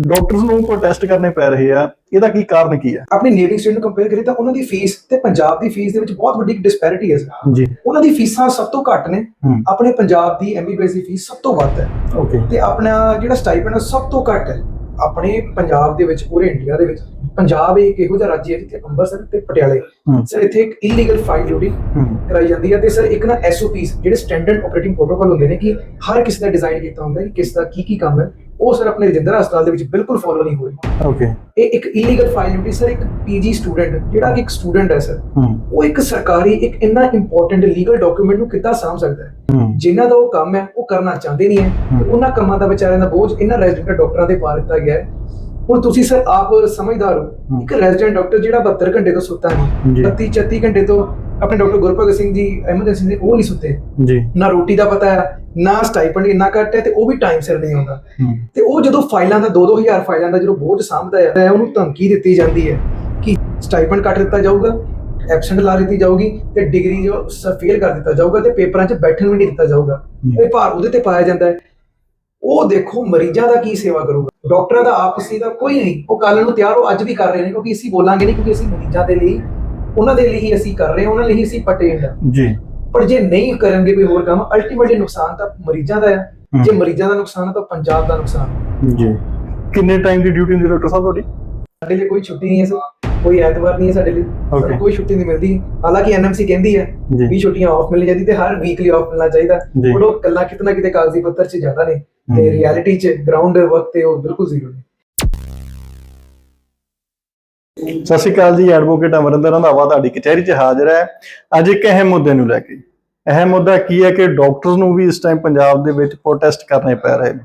Doctors ਨੂੰ protest ਕਰਨੇ ਪੈ ਰਹੇ ਆ ਇਹਦਾ ਕੀ ਕਾਰਨ ਕੀ ਹੈ? ਆਪਣੀ ਨੇਬਰਿੰਗ ਸਟੇਟ ਨੂੰ ਕੰਪੇਅਰ ਕਰੀਏ ਤਾਂ ਉਹਨਾਂ ਦੀ ਫੀਸ ਤੇ ਪੰਜਾਬ ਦੀ ਫੀਸ ਦੇ ਵਿੱਚ ਬਹੁਤ ਵੱਡੀ ਡਿਸਪੈਰਿਟੀ ਹੈ ਜੀ। ਉਹਨਾਂ ਦੀ ਫੀਸਾਂ ਸਭ ਤੋਂ ਘੱਟ ਨੇ। ਆਪਣੇ ਪੰਜਾਬ ਦੀ ਐਮਬੀਬੀਐਸ ਦੀ ਫੀਸ ਸਭ ਤੋਂ ਵੱਧ ਹੈ। ਓਕੇ। ਤੇ ਆਪਣਾ ਜਿਹੜਾ ਸਟਾਈਪੈਂਡ ਹੈ ਸਭ ਤੋਂ ਘੱਟ ਹੈ। ਆਪਣੇ ਪੰਜਾਬ ਦੇ ਵਿੱਚ ਪੂਰੇ ਇੰਡੀਆ ਦੇ ਵਿੱਚ। ਪੰਜਾਬ ਇੱਕ ਇਹੋ ਜਿਹਾ ਰਾਜ ਹੈ ਜਿੱਥੇ ਅੰਮ੍ਰਿਤਸਰ ਤੇ ਪਟਿਆਲੇ ਸਰ ਇੱਥੇ ਇੱਕ ਇਲੀਗਲ ਫਾਈਲ ਡਿਊਟੀ ਕਰਾਈ ਜਾਂਦੀ ਹੈ ਤੇ ਸਰ ਇੱਕ ਨਾ ਐਸਓਪੀਸ ਜਿਹੜੇ ਸਟੈਂਡਰਡ ਆਪਰੇਟਿੰਗ ਪ੍ਰੋਟੋਕਾਲ ਹੁੰਦੇ ਨੇ ਕਿ ਹਰ ਕਿਸੇ ਦਾ ਡਿਜ਼ਾਈਨ ਕੀਤਾ ਹੁੰਦਾ ਹੈ ਕਿ ਕਿਸ ਦਾ ਕੀ ਕੀ ਕੰਮ ਹੈ। ਉਹ ਸਰ ਆਪਣੇ ਰਜਿੰਦਰਾ ਹਸਪਤਾਲ ਦੇ ਵਿੱਚ ਬਿਲਕੁਲ ਫੋਲੋ ਨਹੀਂ ਹੋ ਰਹੀ। ਓਕੇ ਇਹ ਇੱਕ ਇਲੀਗਲ ਫਾਈਲ ਡਿਊਟੀ ਸਰ ਇੱਕ ਪੀਜੀ ਸਟੂਡੈਂਟ ਜਿਹੜਾ ਕਿ ਇੱਕ ਸਟੂਡੈਂਟ ਹੈ ਸਰ ਉਹ ਇੱਕ ਸਰਕਾਰੀ ਇੱਕ ਇੰਨਾ ਇੰਪੋਰਟੈਂਟ ਲੀਗਲ ਡਾਕੂਮੈਂਟ ਨੂੰ ਕਿੱਦਾਂ ਸਾਂਭ ਸਕਦਾ ਹੈ? ਜਿਨ੍ਹਾਂ ਦਾ ਉਹ ਕੰਮ ਹੈ ਉਹ ਕਰਨਾ ਚਾਹੁੰਦੇ ਨਹੀਂ ਹੈ। ਤੇ ਉਹਨਾਂ ਕੰਮਾਂ ਦਾ ਵਿਚਾਰਿਆਂ ਦਾ ਬੋਝ ਇਹਨਾਂ ਰੈਜ਼ੀਡੈਂਟ ਡਾਕਟਰਾਂ ਦੇ ਪਾ ਦਿੱਤਾ ਗਿਆ ਹੈ। ਹੁਣ ਤੁਸੀਂ ਸਰ ਆਪ ਸਮਝਦਾਰ ਹੋ। ਇੱਕ ਰੈਜ਼ੀਡੈਂਟ ਡਾਕਟਰ ਜਿਹੜਾ 72 ਘੰਟੇ ਤੋਂ ਸੁੱਤਾ। ਨਹੀਂ 32 34 ਘੰਟੇ ਤੋਂ ਆਪਣੇ ਡਾਕਟਰ ਗੁਰਪ੍ਰੀਤ ਸਿੰਘ ਜੀ ਐਮਰਜੈਂਸੀ ਦੇ ਉਹ ਨਹੀਂ ਸੁੱਤੇ। ਜੀ। ਨਾ ਰੋਟੀ ਦਾ ਪਤਾ ਹੈ ਨਾ ਸਟਾਈਪੈਂਡ ਇੰਨਾ ਘੱਟ ਹੈ ਤੇ ਉਹ ਵੀ ਟਾਈਮ ਸਿਰ ਨਹੀਂ ਆਉਂਦਾ। ਤੇ ਉਹ ਜਦੋਂ ਫਾਈਲਾਂ ਦਾ 2-2000 ਫਾਈਲਾਂ ਦਾ ਜਦੋਂ ਬੋਝ ਸਾਂਭਦਾ ਹੈ ਉਹਨੂੰ ਧਮਕੀ ਦਿੱਤੀ ਜਾਂਦੀ ਹੈ ਕਿ ਸਟਾਈਪੈਂਡ ਕੱਟ ਦਿੱਤਾ ਜਾਊਗਾ ਐਬਸੈਂਟ ਲਾ ਦਿੱਤੀ ਜਾਊਗੀ ਤੇ ਡਿਗਰੀ ਜੋ ਫੇਲ ਕਰ ਦਿੱਤਾ ਜਾਊਗਾ ਤੇ ਪੇਪਰਾਂ 'ਚ ਬੈਠਣ ਵੀ ਨਹੀਂ ਦਿੱਤਾ ਜਾਊਗਾ। ਇਹ ਭਾਰ ਉਹਦੇ ਤੇ ਪਾਇਆ ਜਾਂਦਾ ਹੈ। ਉਹ ਦੇਖੋ ਮਰੀਜ਼ਾਂ ਦਾ ਕੀ ਸੇਵਾ ਕਰੂਗਾ। ਡਾਕਟਰਾਂ ਦਾ ਆਪਸੀ ਦਾ ਕੋਈ ਨਹੀਂ। ਉਹ ਕੱਲ ਨੂੰ ਤਿਆਰ ਹੋ ਅੱਜ ਵੀ ਕਰ ਰਹੇ ਨੇ ਕਿਉਂਕਿ ਅਸੀਂ ਬੋਲਾਂਗੇ ਨਹੀਂ ਕਿਉਂਕਿ ਅਸੀਂ ਮਰੀਜ਼ਾਂ ਦੇ ਲਈ ਉਹਨਾਂ ਦੇ ਲਈ ਹੀ ਅਸੀਂ ਕਰ ਰਹੇ ਹਾਂ ਉਹਨਾਂ ਲਈ ਹੀ ਅਸੀਂ ਪਟੇਲ ਹਾਂ। ਜੀ। ਪਰ ਜੇ ਨਹੀਂ ਕਰਨਗੇ ਕੋਈ ਹੋਰ ਕੰਮ ਅਲਟੀਮੇਟਲੀ ਨੁਕਸਾਨ ਤਾਂ ਮਰੀਜ਼ਾਂ ਦਾ ਹੈ। ਜੇ ਮਰੀਜ਼ਾਂ ਦਾ ਨੁਕਸਾਨ ਹੈ ਤਾਂ ਪੰਜਾਬ ਦਾ ਨੁਕਸਾਨ ਜੀ। ਕਿੰਨੇ ਟਾਈਮ ਦੀ ਡਿਊਟੀ ਹੁੰਦੀ ਡਾਕਟਰ ਸਾਹਿਬ ਤੁਹਾਡੀ? ਸਾਡੇ ਲਈ ਕੋਈ ਛੁੱਟੀ ਨਹੀਂ ਹੈ ਸਰ। ਕੋਈ ਐਤਵਾਰ ਨਹੀਂ ਹੈ ਸਾਡੇ ਲਈ। ਕੋਈ ਛੁੱਟੀ ਨਹੀਂ ਮਿਲਦੀ। ਹਾਲਾਂਕਿ ਐਨਐਮਸੀ ਕਹਿੰਦੀ ਹੈ ਵੀ ਛੁੱਟੀਆਂ ਆਫ ਮਿਲਣੀ ਚਾਹੀਦੀ ਤੇ ਹਰ ਵੀਕਲੀ ਆਫ ਮਿਲਣਾ ਚਾਹੀਦਾ। ਉਹ ਕੱਲਾ ਕਿਤਨਾ ਕਿਤੇ ਕਾਗਜ਼ੀ ਪੱਤਰ 'ਚ ਜ਼ਿਆਦਾ ਨੇ। ਤੇ। ਰਿਐਲਿਟੀ 'ਚ ਗਰਾਊਂਡ ਵਰਕ ਤੇ ਉਹ ਬਿਲਕੁਲ ਜ਼ੀਰੋ ਨੇ। ਸਤਿ ਸ਼੍ਰੀ ਅਕਾਲ ਜੀ ਐਡਵੋਕੇਟ ਅਮਰਿੰਦਰ ਰੰਧਾਵਾ ਤੁਹਾਡੀ ਕਚਹਿਰੀ 'ਚ ਹਾਜ਼ਰ ਹੈ। ਅੱਜ ਇੱਕ ਅਹਿਮ ਮੁੱਦੇ ਨੂੰ ਲੈ ਕੇ। ਅਹਿਮ ਮੁੱਦਾ ਕੀ ਹੈ ਕਿ ਡਾਕਟਰਸ ਨੂੰ ਵੀ ਇਸ ਟਾਈਮ ਪੰਜਾਬ ਦੇ ਵਿੱਚ ਪ੍ਰੋਟੈਸਟ ਕਰਨੇ ਪੈ ਰਹੇ ਨੇ।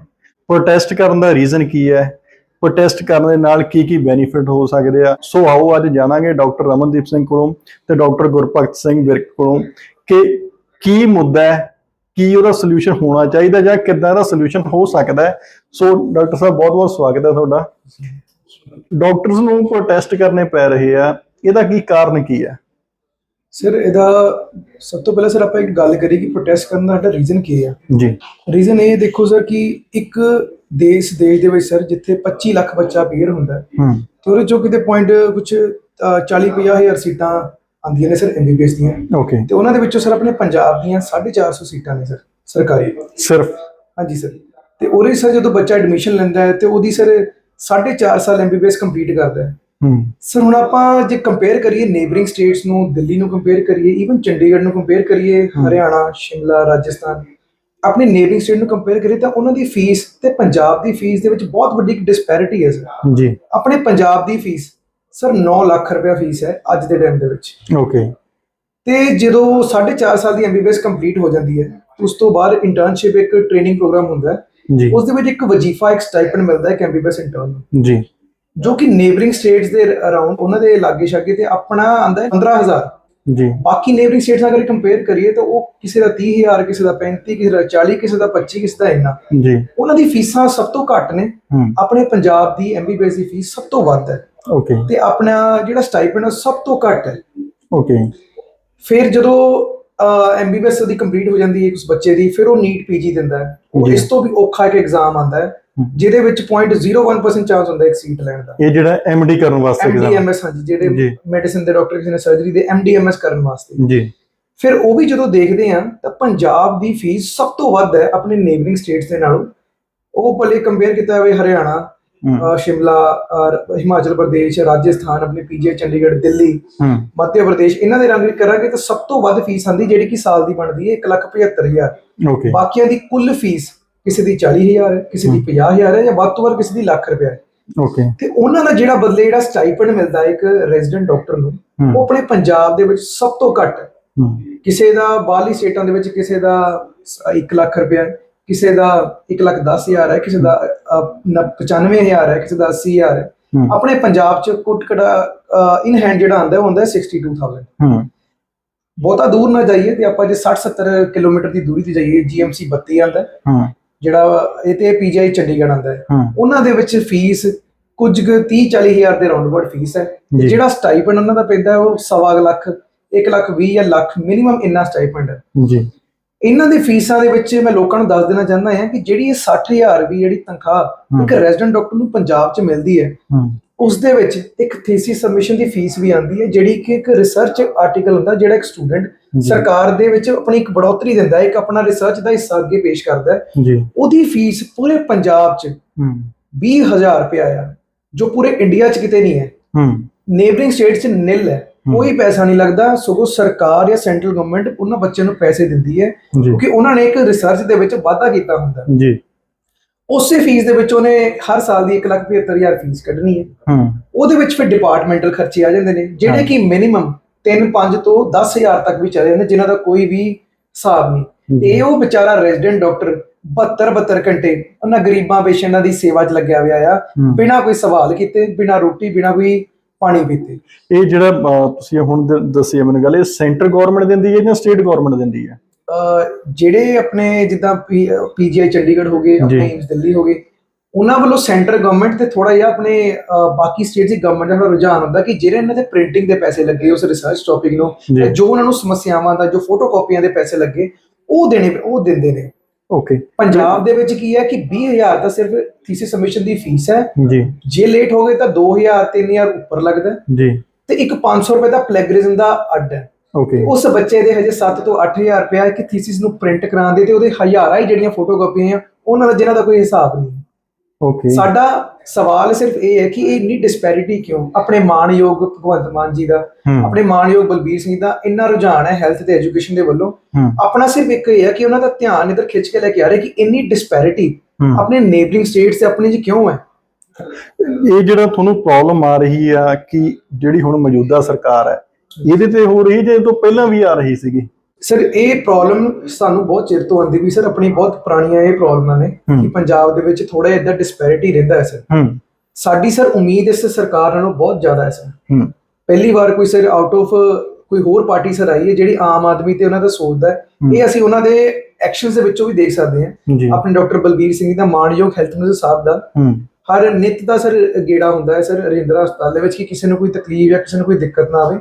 ਪ੍ਰੋਟੈਸਟ ਕਰਨ ਦਾ ਰੀਜ਼ਨ ਕੀ ਹੈ? ਪ੍ਰੋਟੈਸਟ ਕਰਨ ਦੇ ਨਾਲ ਕੀ ਕੀ ਬੈਨੀਫਿਟ ਹੋ ਸਕਦੇ ਆ? ਸੋ ਆਓ ਅੱਜ ਜਾਣਾਂਗੇ ਡਾਕਟਰ ਰਮਨਦੀਪ ਸਿੰਘ ਕੋਲੋਂ ਤੇ ਡਾਕਟਰ ਗੁਰਭਗਤ ਸਿੰਘ ਵਿਰਕ ਕੋਲੋਂ ਕਿ ਕੀ ਮੁੱਦਾ ਹੈ, ਕੀ ਉਹਦਾ ਸੋਲੂਸ਼ਨ ਹੋਣਾ ਚਾਹੀਦਾ ਜਾਂ ਕਿੱਦਾਂ ਦਾ ਸੋਲੂਸ਼ਨ ਹੋ ਸਕਦਾ ਸੋ ਡਾਕਟਰ ਸਾਹਿਬ ਬਹੁਤ ਬਹੁਤ ਸਵਾਗਤ ਹੈ ਤੁਹਾਡਾ। ਡਾਕਟਰਸ ਨੂੰ ਪ੍ਰੋਟੈਸਟ ਕਰਨੇ ਪੈ ਰਹੇ ਆ। ਇਹਦਾ ਕੀ ਕਾਰਨ ਕੀ ਹੈ? ਸਰ ਇਹਦਾ ਸਭ ਤੋਂ ਪਹਿਲਾਂ ਸਰ ਆਪਾਂ ਇੱਕ ਗੱਲ ਕਰੀਏ ਕਿ ਪ੍ਰੋਟੈਸਟ ਕਰਨ ਦਾ ਸਾਡਾ ਰੀਜ਼ਨ ਕੀ ਹੈ ਜੀ। ਰੀਜ਼ਨ ਇਹ ਦੇਖੋ ਸਰ ਕਿ ਇੱਕ ਦੇਸ਼ ਦੇਸ਼ ਦੇ ਵਿੱਚ ਸਰ ਜਿੱਥੇ 25 ਲੱਖ ਬੱਚਾ ਪੀਅਰ ਹੁੰਦਾ ਤੇ ਉਹਦੇ ਚੋਂ ਕਿਤੇ ਪੁਆਇੰਟ ਕੁਝ 40 50 ਹਜ਼ਾਰ ਸੀਟਾਂ ਆਉਂਦੀਆਂ ਨੇ ਸਰ ਐਮਬੀਬੀਐਸ ਦੀਆਂ। ਓਕੇ ਤੇ ਉਹਨਾਂ ਦੇ ਵਿੱਚੋਂ ਸਰ ਆਪਣੇ ਪੰਜਾਬ ਦੀਆਂ 450 ਸੀਟਾਂ ਨੇ ਸਰ ਸਰਕਾਰੀ। ਸਿਰਫ। ਹਾਂਜੀ ਸਰ। ਤੇ ਉਹਦੇ ਸਰ ਜਦੋਂ ਬੱਚਾ ਐਡਮਿਸ਼ਨ ਲੈਂਦਾ ਹੈ ਤੇ ਉਹਦੀ ਸਰ 4.5 ਸਾਲ ਐਮਬੀਬੀਐਸ ਕੰਪਲੀਟ ਕਰਦਾ ਹੈ। ਹੂੰ। ਸਰ ਹੁਣ ਆਪਾਂ ਜੇ ਕੰਪੇਅਰ ਕਰੀਏ ਨੇਬਰਿੰਗ ਸਟੇਟਸ ਨੂੰ ਦਿੱਲੀ ਨੂੰ ਕੰਪੇਅਰ ਕਰੀਏ ਈਵਨ ਚੰਡੀਗੜ੍ਹ ਨੂੰ ਕੰਪੇਅਰ ਕਰੀਏ। ਹਰਿਆਣਾ ਸ਼ਿਮਲਾ ਰਾਜਸਥਾਨ ਆਪਣੇ ਨੇਬਰਿੰਗ ਸਟੇਟ ਨੂੰ ਕੰਪੇਅਰ ਕਰੀਏ ਤਾਂ ਉਹਨਾਂ ਦੀ ਫੀਸ ਤੇ ਪੰਜਾਬ ਦੀ ਫੀਸ ਦੇ ਵਿੱਚ ਬਹੁਤ ਵੱਡੀ ਡਿਸਪੈਰਿਟੀ ਹੈ ਸਰ ਜੀ। ਆਪਣੇ ਪੰਜਾਬ ਦੀ ਫੀਸ ਸਰ 9 ਲੱਖ ਰੁਪਏ ਫੀਸ ਹੈ ਅੱਜ ਦੇ ਟਾਈਮ ਦੇ ਵਿੱਚ। ਓਕੇ ਤੇ ਜਦੋਂ 4.5 ਸਾਲ ਦੀ ਐਮਬੀਬੀਐਸ ਕੰਪਲੀਟ ਹੋ ਜਾਂਦੀ ਹੈ ਉਸ ਤੋਂ ਬਾਅਦ ਇੰਟਰਨਸ਼ਿਪ ਇੱਕ ਟ੍ਰੇਨਿੰਗ ਪ੍ਰੋਗਰਾਮ ਹੁੰਦਾ ਹੈ ਜੀ। ਉਸ ਦੇ ਵਿੱਚ ਇੱਕ ਵਜ਼ੀਫਾ ਇੱਕ ਸਟਾਈਪੈਂਡ ਮਿਲਦਾ ਹੈ ਐਮਬੀਬੀਐਸ ਇੰਟਰਨ ਨੂੰ। ਜੀ। ਜੋ ਕਿ ਨੇਬਰਿੰਗ ਸਟੇਟਸ ਦੇ ਅਰਾਊਂਡ ਉਹਨਾਂ ਦੇ ਲਾਗੇ ਛਾਗੇ ਤੇ ਆਪਣਾ ਆਂਦਾ ਹੈ 15000 ਜੀ। ਬਾਕੀ ਨੇਬਰਿੰਗ ਸਟੇਟਸ ਨਾਲ ਅਗਰ ਕੰਪੇਅਰ ਕਰੀਏ ਤਾਂ ਉਹ ਕਿਸੇ ਦਾ 30000 ਕਿਸੇ ਦਾ 35 ਕਿਸੇ ਦਾ 40 ਕਿਸੇ ਦਾ 25 ਕਿਸੇ ਦਾ ਇੰਨਾ। ਜੀ। ਉਹਨਾਂ ਦੀ ਫੀਸਾਂ ਸਭ ਤੋਂ ਘੱਟ ਨੇ। ਆਪਣੇ ਪੰਜਾਬ ਦੀ ਐਮਬੀਬੀਐਸ ਦੀ ਫੀਸ ਸਭ ਤੋਂ ਵੱਧ ਹੈ। ਓਕੇ। ਤੇ ਆਪਣਾ ਜਿਹੜਾ ਸਟਾਈਪੈਂਡ ਹੈ ਸਭ ਤੋਂ ਘੱਟ ਹੈ। ਓਕੇ। ਫਿਰ ਜਦੋਂ ਐਮਬੀਬੀਐਸ ਦੀ ਕੰਪਲੀਟ ਹੋ ਜਾਂਦੀ ਹੈ ਉਸ ਬੱਚੇ ਦੀ ਫਿਰ ਉਹ ਨੀਟ ਪੀਜੀ ਦਿੰਦਾ ਹੈ ਉਹ। ਇਸ ਤੋਂ ਵੀ ਔਖਾ ਇੱਕ ਐਗਜ਼ਾਮ ਆਂਦਾ ਹੈ। ਜਿਹਦੇ ਵਿੱਚ 0.01% ਚਾਂਸ ਹੁੰਦਾ ਇੱਕ ਸੀਟ ਲੈਣ ਦਾ ਇਹ ਜਿਹੜਾ ਐਮਡੀ ਕਰਨ ਵਾਸਤੇ exam- ਐਮਡੀਐਮਐਸ ਹਾਂਜੀ ਜਿਹੜੇ। ਮੈਡੀਸਿਨ ਦੇ ਡਾਕਟਰ ਕਿਸੇ ਨੇ ਸਰਜਰੀ ਦੇ ਐਮਡੀਐਮਐਸ ਕਰਨ ਵਾਸਤੇ ਜੀ ਫਿਰ ਉਹ ਵੀ ਜਦੋਂ ਦੇਖਦੇ ਆ ਤਾਂ ਪੰਜਾਬ ਦੀ ਫੀਸ ਸਭ ਤੋਂ ਵੱਧ ਹੈ ਆਪਣੇ ਨੇਬਰਿੰਗ ਸਟੇਟਸ ਦੇ ਨਾਲੋਂ ਉਹ ਭਲੇ ਕੰਪੇਅਰ ਕੀਤਾ ਹੋਵੇ ਹਰਿਆਣਾ ਸ਼ਿਮਲਾ ਅਹ ਹਿਮਾਚਲ ਪ੍ਰਦੇਸ਼ ਰਾਜਸਥਾਨ ਆਪਣੇ ਪੀਜੀ ਚੰਡੀਗੜ੍ਹ ਦਿੱਲੀ ਹੂੰ। ਮੱਧ ਪ੍ਰਦੇਸ਼ ਇਹਨਾਂ ਦੇ ਰੰਗ ਕਰਾਂਗੇ ਤਾਂ ਸਭ ਤੋਂ ਵੱਧ ਫੀਸ ਆਂਦੀ ਜਿਹੜੀ ਕਿ ਸਾਲ ਦੀ ਬਣਦੀ ਹੈ 175000 ਓਕੇ ਬਾਕੀਆਂ ਦੀ ਕੁੱਲ ਫੀਸ ਕਿਸੇ ਦੀ 40000 ਹੈ ਕਿਸੇ ਦੀ 50000 ਹੈ ਜਾਂ ਵੱਧ ਤੋਂ ਵੱਧ ਕਿਸੇ ਦੀ ਲੱਖ ਰੁਪਏ ਹੈ। ਓਕੇ ਤੇ ਉਹਨਾਂ ਦਾ ਜਿਹੜਾ ਬਦਲੇ ਜਿਹੜਾ ਸਟਾਈਪੈਂਡ ਮਿਲਦਾ ਹੈ ਇੱਕ ਰੈਜ਼ੀਡੈਂਟ ਡਾਕਟਰ ਨੂੰ ਉਹ ਆਪਣੇ ਪੰਜਾਬ ਦੇ ਵਿੱਚ ਸਭ ਤੋਂ ਘੱਟ ਹੈ। ਹੂੰ ਕਿਸੇ ਦਾ ਬਾਹਰਲੀ ਸਟੇਟਾਂ ਦੇ ਵਿੱਚ ਕਿਸੇ ਦਾ 1 ਲੱਖ ਰੁਪਏ ਹੈ, ਕਿਸੇ ਦਾ 1 ਲੱਖ 10 ਹਜ਼ਾਰ ਹੈ ਕਿਸੇ ਦਾ ਅ, ਨ- 95000 ਹੈ ਕਿਸੇ ਦਾ 80000 ਹੈ। ਹੂੰ। ਆਪਣੇ ਪੰਜਾਬ ਚ ਕੁੱਟ ਕੜਾ ਇਨ ਹੈਂਡ ਜਿਹੜਾ ਆਂਦਾ ਉਹ ਹੁੰਦਾ ਹੈ 62000 ਹੂੰ। ਬਹੁਤਾ ਦੂਰ ਨਾ ਜਾਈਏ ਤੇ ਆਪਾਂ ਜੇ 60 70 ਕਿਲੋਮੀਟਰ ਦੀ ਦੂਰੀ ਤੇ ਜਾਈਏ ਜੀਐਮਸੀ 32 ਆਂਦਾ ਹੈ, ਜਿਹੜਾ ਇਹ ਤੇ ਪੀਜੀਆਈ ਚੰਡੀਗੜ੍ਹ ਆਂਦਾ ਹੈ। ਉਹਨਾਂ ਦੇ ਵਿੱਚ ਫੀਸ ਕੁਝ 30 40 ਹਜ਼ਾਰ ਦੇ ਰਾਉਂਡ ਅਬਾਊਟ ਫੀਸ ਹੈ। ਜਿਹੜਾ ਸਟਾਈਪੈਂਡ ਉਹਨਾਂ ਦਾ ਪੈਂਦਾ ਉਹ ਸਵਾ ਕੁ ਲੱਖ 1 ਲੱਖ 20 ਜਾਂ ਲੱਖ ਮਿਨੀਮਮ ਇੰਨਾ ਸਟਾਈਪੈਂਡ ਹੈ। ਜੀ। ਇਹਨਾਂ ਦੀ ਫੀਸਾਂ ਦੇ ਵਿੱਚ ਮੈਂ ਲੋਕਾਂ ਨੂੰ ਦੱਸ ਦੇਣਾ ਚਾਹੁੰਦਾ ਹਾਂ ਕਿ ਜਿਹੜੀ ਇਹ 60000 ਵੀ ਜਿਹੜੀ ਤਨਖਾਹ ਇੱਕ ਰੈਜ਼ੀਡੈਂਟ ਡਾਕਟਰ ਨੂੰ ਪੰਜਾਬ 'ਚ ਮਿਲਦੀ ਹੈ ਉਸ ਦੇ ਵਿੱਚ ਇੱਕ ਥੀਸਿਸ ਸਬਮਿਸ਼ਨ ਦੀ ਫੀਸ ਵੀ ਆਉਂਦੀ ਹੈ ਜਿਹੜੀ ਕਿ ਇੱਕ ਰਿਸਰਚ ਆਰਟੀਕਲ ਹੁੰਦਾ ਜਿਹੜਾ ਇੱਕ ਸਟੂਡੈਂਟ। ਸਰਕਾਰ ਦੇ ਵਿੱਚ ਆਪਣੀ ਇੱਕ ਬੜੋਤਰੀ ਦਿੰਦਾ ਹੈ ਇੱਕ ਆਪਣਾ ਰਿਸਰਚ ਦਾ ਹਿੱਸਾ ਅੱਗੇ ਪੇਸ਼ ਕਰਦਾ ਹੈ। ਜੀ। ਉਹਦੀ ਫੀਸ ਪੂਰੇ ਪੰਜਾਬ 'ਚ ਹੂੰ। 20000 ਰੁਪਇਆ ਆ ਜੋ ਪੂਰੇ ਇੰਡੀਆ 'ਚ ਕਿਤੇ ਨਹੀਂ ਹੈ। ਹੂੰ। ਨੇਬਰਿੰਗ ਸਟੇਟ 'ਚ ਨਿਲ ਹੂੰ। ਕੋਈ ਪੈਸਾ ਨਹੀਂ ਲੱਗਦਾ ਸਗੋਂ ਸਰਕਾਰ ਜਾਂ ਸੈਂਟਰਲ ਗਵਰਨਮੈਂਟ ਉਹਨਾਂ ਬੱਚਿਆਂ ਨੂੰ ਪੈਸੇ ਦਿੰਦੀ ਹੈ ਕਿਉਂਕਿ ਉਹਨਾਂ ਨੇ ਇੱਕ ਰਿਸਰਚ ਦੇ ਵਿੱਚ ਵਾਧਾ ਕੀਤਾ ਹੁੰਦਾ। ਜੀ। ਉਸੇ ਫੀਸ ਦੇ ਵਿੱਚ ਉਹਨੇ ਹਰ ਸਾਲ ਦੀ 175000 ਫੀਸ ਕੱਢਣੀ ਹੈ। ਹੂੰ। ਉਹਦੇ ਵਿੱਚ ਫਿਰ ਡਿਪਾਰਟਮੈਂਟਲ ਖਰਚੇ ਆ ਜਾਂਦੇ ਨੇ ਜਿਹੜੇ। ਕਿ ਮਿਨੀਮਮ 3 5 ਤੋਂ 10000 ਤੱਕ ਵੀ ਚਲੇ ਜਾਂਦੇ ਜਿਨ੍ਹਾਂ ਦਾ ਕੋਈ ਵੀ ਹਿਸਾਬ ਨਹੀਂ। ਤੇ ਉਹ ਵਿਚਾਰਾ ਰੈਜ਼ੀਡੈਂਟ ਡਾਕਟਰ 72 72 ਘੰਟੇ ਉਹਨਾਂ ਗਰੀਬਾਂ ਪੇਸ਼ੈਂਟਾਂ ਦੀ ਸੇਵਾ 'ਚ ਲੱਗਿਆ ਹੋਇਆ ਆ। ਬਿਨਾਂ ਕੋਈ ਸਵਾਲ ਕੀਤੇ ਬਿਨਾਂ ਰੋਟੀ ਬਿਨਾਂ ਕੋਈ ਪਾਣੀ ਪੀਤੇ। ਇਹ ਜਿਹੜਾ ਅਹ, ਤੁਸੀਂ ਹੁਣ ਦ- ਦੱਸੀ ਹੈ ਮੈਨੂੰ ਗੱਲ ਇਹ ਸੈਂਟਰ ਗਵਰਨਮੈਂਟ ਦਿੰਦੀ ਹੈ ਜਾਂ ਸਟੇਟ ਗਵਰਨਮੈਂਟ ਦਿੰਦੀ ਹੈ? ਅਹ ਜਿਹੜੇ ਆਪਣੇ ਜਿੱਦਾਂ ਪੀਜੀਆਈ ਚੰਡੀਗੜ੍ਹ ਹੋ ਗਏ ਆਪਣੇ ਜੀ। ਏਮਸ ਦਿੱਲੀ ਹੋ ਗਏ ਉਹਨਾਂ ਵੱਲੋਂ ਸੈਂਟਰ ਗਵਰਨਮੈਂਟ ਤੇ ਥੋੜਾ ਜਿਹਾ ਆਪਣੇ ਅਹ, ਬਾਕੀ ਸਟੇਟ ਦੀ ਗਵਰਨਮੈਂਟ ਦਾ ਥੋੜ੍ਹਾ ਰੁਝਾਨ ਹੁੰਦਾ ਕਿ ਜਿਹੜੇ ਇਹਨਾਂ ਦੇ ਪ੍ਰਿੰਟਿੰਗ ਦੇ ਪੈਸੇ ਲੱਗੇ ਉਸ ਰਿਸਰਚ ਟੌਪਿਕ ਨੂੰ ਜੀ। ਜੋ ਉਹਨਾਂ ਨੂੰ ਸਮੱਸਿਆਵਾਂ ਦਾ ਜੋ ਫੋਟੋ ਕਾਪੀਆਂ ਦੇ ਪੈਸੇ ਲੱਗੇ ਉਹ ਦੇਣੇ ਉਹ ਦਿੰਦੇ ਨੇ। ਓਕੇ ਪੰਜਾਬ ਦੇ ਵਿੱਚ ਕੀ ਹੈ ਕਿ 20000 ਦਾ ਸਿਰਫ ਥੀਸਿਸ ਸਬਮਿਸ਼ਨ ਦੀ ਫੀਸ ਹੈ। ਜੀ। ਜੇ ਲੇਟ ਹੋ ਗਏ ਤਾਂ 2000 3000 ਉੱਪਰ ਲੱਗਦਾ ਜੀ। ਤੇ ਇੱਕ 500 ਰੁਪਏ ਦਾ ਪਲੈਗਰਿਜ਼ਮ ਦਾ ਅੱਡ ਹੈ। ਓਕੇ ਉਸ ਬੱਚੇ ਦੇ ਹਜੇ 7 ਤੋਂ 8000 ਰੁਪਏ ਇੱਕ ਥੀਸਿਸ ਨੂੰ ਪ੍ਰਿੰਟ ਕਰਾਉਂਦੇ ਤੇ ਉਹਦੇ ਹਜ਼ਾਰਾਂ ਹੀ ਜਿਹੜੀਆਂ ਫੋਟੋਕਾਪੀਆਂ ਆ ਉਹਨਾਂ ਦਾ ਜਿਨ੍ਹਾਂ ਦਾ ਕੋਈ ਹਿਸਾਬ ਨਹੀਂ ਓਕੇ ਸਾਡਾ ਸਵਾਲ ਸਿਰਫ ਇਹ ਹੈ ਕਿ ਇਹ ਇੰਨੀ ਡਿਸਪੈਰਿਟੀ ਕਿਉਂ? ਆਪਣੇ ਮਾਣਯੋਗ ਭਗਵੰਤ ਮਾਨ ਜੀ ਦਾ ਆਪਣੇ ਮਾਣਯੋਗ ਬਲਬੀਰ ਸਿੰਘ ਦਾ ਇੰਨਾ ਰੁਝਾਨ ਹੈ ਹੈਲਥ ਤੇ ਐਜੂਕੇਸ਼ਨ ਦੇ ਵੱਲੋਂ। ਆਪਣਾ ਸਿਰਫ ਇੱਕ ਇਹ ਹੈ ਕਿ ਉਹਨਾਂ ਦਾ ਧਿਆਨ ਇਧਰ ਖਿੱਚ ਕੇ ਲੈ ਕੇ ਆ ਰਹੇ ਕਿ ਇੰਨੀ ਡਿਸਪੈਰਿਟੀ ਆਪਣੇ ਨੇਬਰਿੰਗ ਸਟੇਟਸ ਤੇ ਆਪਣੇ ਚ ਕਿਉਂ ਹੈ? ਇਹ ਜਿਹੜਾ ਤੁਹਾਨੂੰ ਪ੍ਰੋਬਲਮ ਆ ਰਹੀ ਆ ਕਿ ਜਿਹੜੀ ਹੁਣ ਮੌਜੂਦਾ ਸਰਕਾਰ ਹੈ ਇਹਦੇ ਤੇ ਹੋ ਰਹੀ ਜੇ ਤੋਂ ਪਹਿਲਾਂ ਵੀ ਆ ਰਹੀ ਸੀਗੀ? ਸਰ ਇਹ ਪ੍ਰੋਬਲਮ ਸਾਨੂੰ ਬਹੁਤ ਚਿਰ ਤੋਂ ਆਉਂਦੀ ਵੀ ਸਰ ਆਪਣੀ ਬਹੁਤ ਪੁਰਾਣੀਆਂ ਇਹ ਪ੍ਰੋਬਲਮਾਂ ਨੇ। ਕਿ ਪੰਜਾਬ ਦੇ ਵਿੱਚ ਥੋੜਾ ਇਦਾਂ ਡਿਸਪੈਰਿਟੀ ਰਹਿੰਦਾ ਹੈ ਸਰ। ਸਾਡੀ ਸਰ ਉਮੀਦ ਇਸ ਸਰਕਾਰ ਨਾਲੋਂ ਬਹੁਤ ਜ਼ਿਆਦਾ ਹੈ ਸਰ। ਪਹਿਲੀ ਵਾਰ ਕੋਈ ਸਰ ਆਊਟ ਆਫ ਕੋਈ ਹੋਰ ਪਾਰਟੀ ਸਰ ਆਈ ਹੈ ਜਿਹੜੀ ਆਮ ਆਦਮੀ ਤੇ ਉਹਨਾਂ ਦਾ ਸੋਚਦਾ ਹੈ। ਇਹ ਅਸੀਂ ਉਹਨਾਂ ਦੇ ਐਕਸ਼ਨਸ ਦੇ ਵਿੱਚੋਂ ਵੀ ਦੇਖ ਸਕਦੇ ਹਾਂ। ਆਪਣੇ ਡਾਕਟਰ ਬਲਬੀਰ ਸਿੰਘ ਦਾ ਮਾਣਯੋਗ ਹੈਲਥ ਮਿਨਿਸਟਰ ਸਾਹਿਬ ਦਾ। ਹਰ ਨਿਤ ਦਾ ਸਰ ਗੇੜਾ ਹੁੰਦਾ ਹੈ ਸਰ ਰਜਿੰਦਰਾ ਹਸਪਤਾਲ ਦੇ ਵਿੱਚ ਕਿ ਕਿਸੇ ਨੂੰ ਕੋਈ ਤਕਲੀਫ ਜਾਂ ਕਿਸੇ ਨੂੰ ਕੋਈ ਦਿੱਕਤ ਨਾ ਆਵੇ।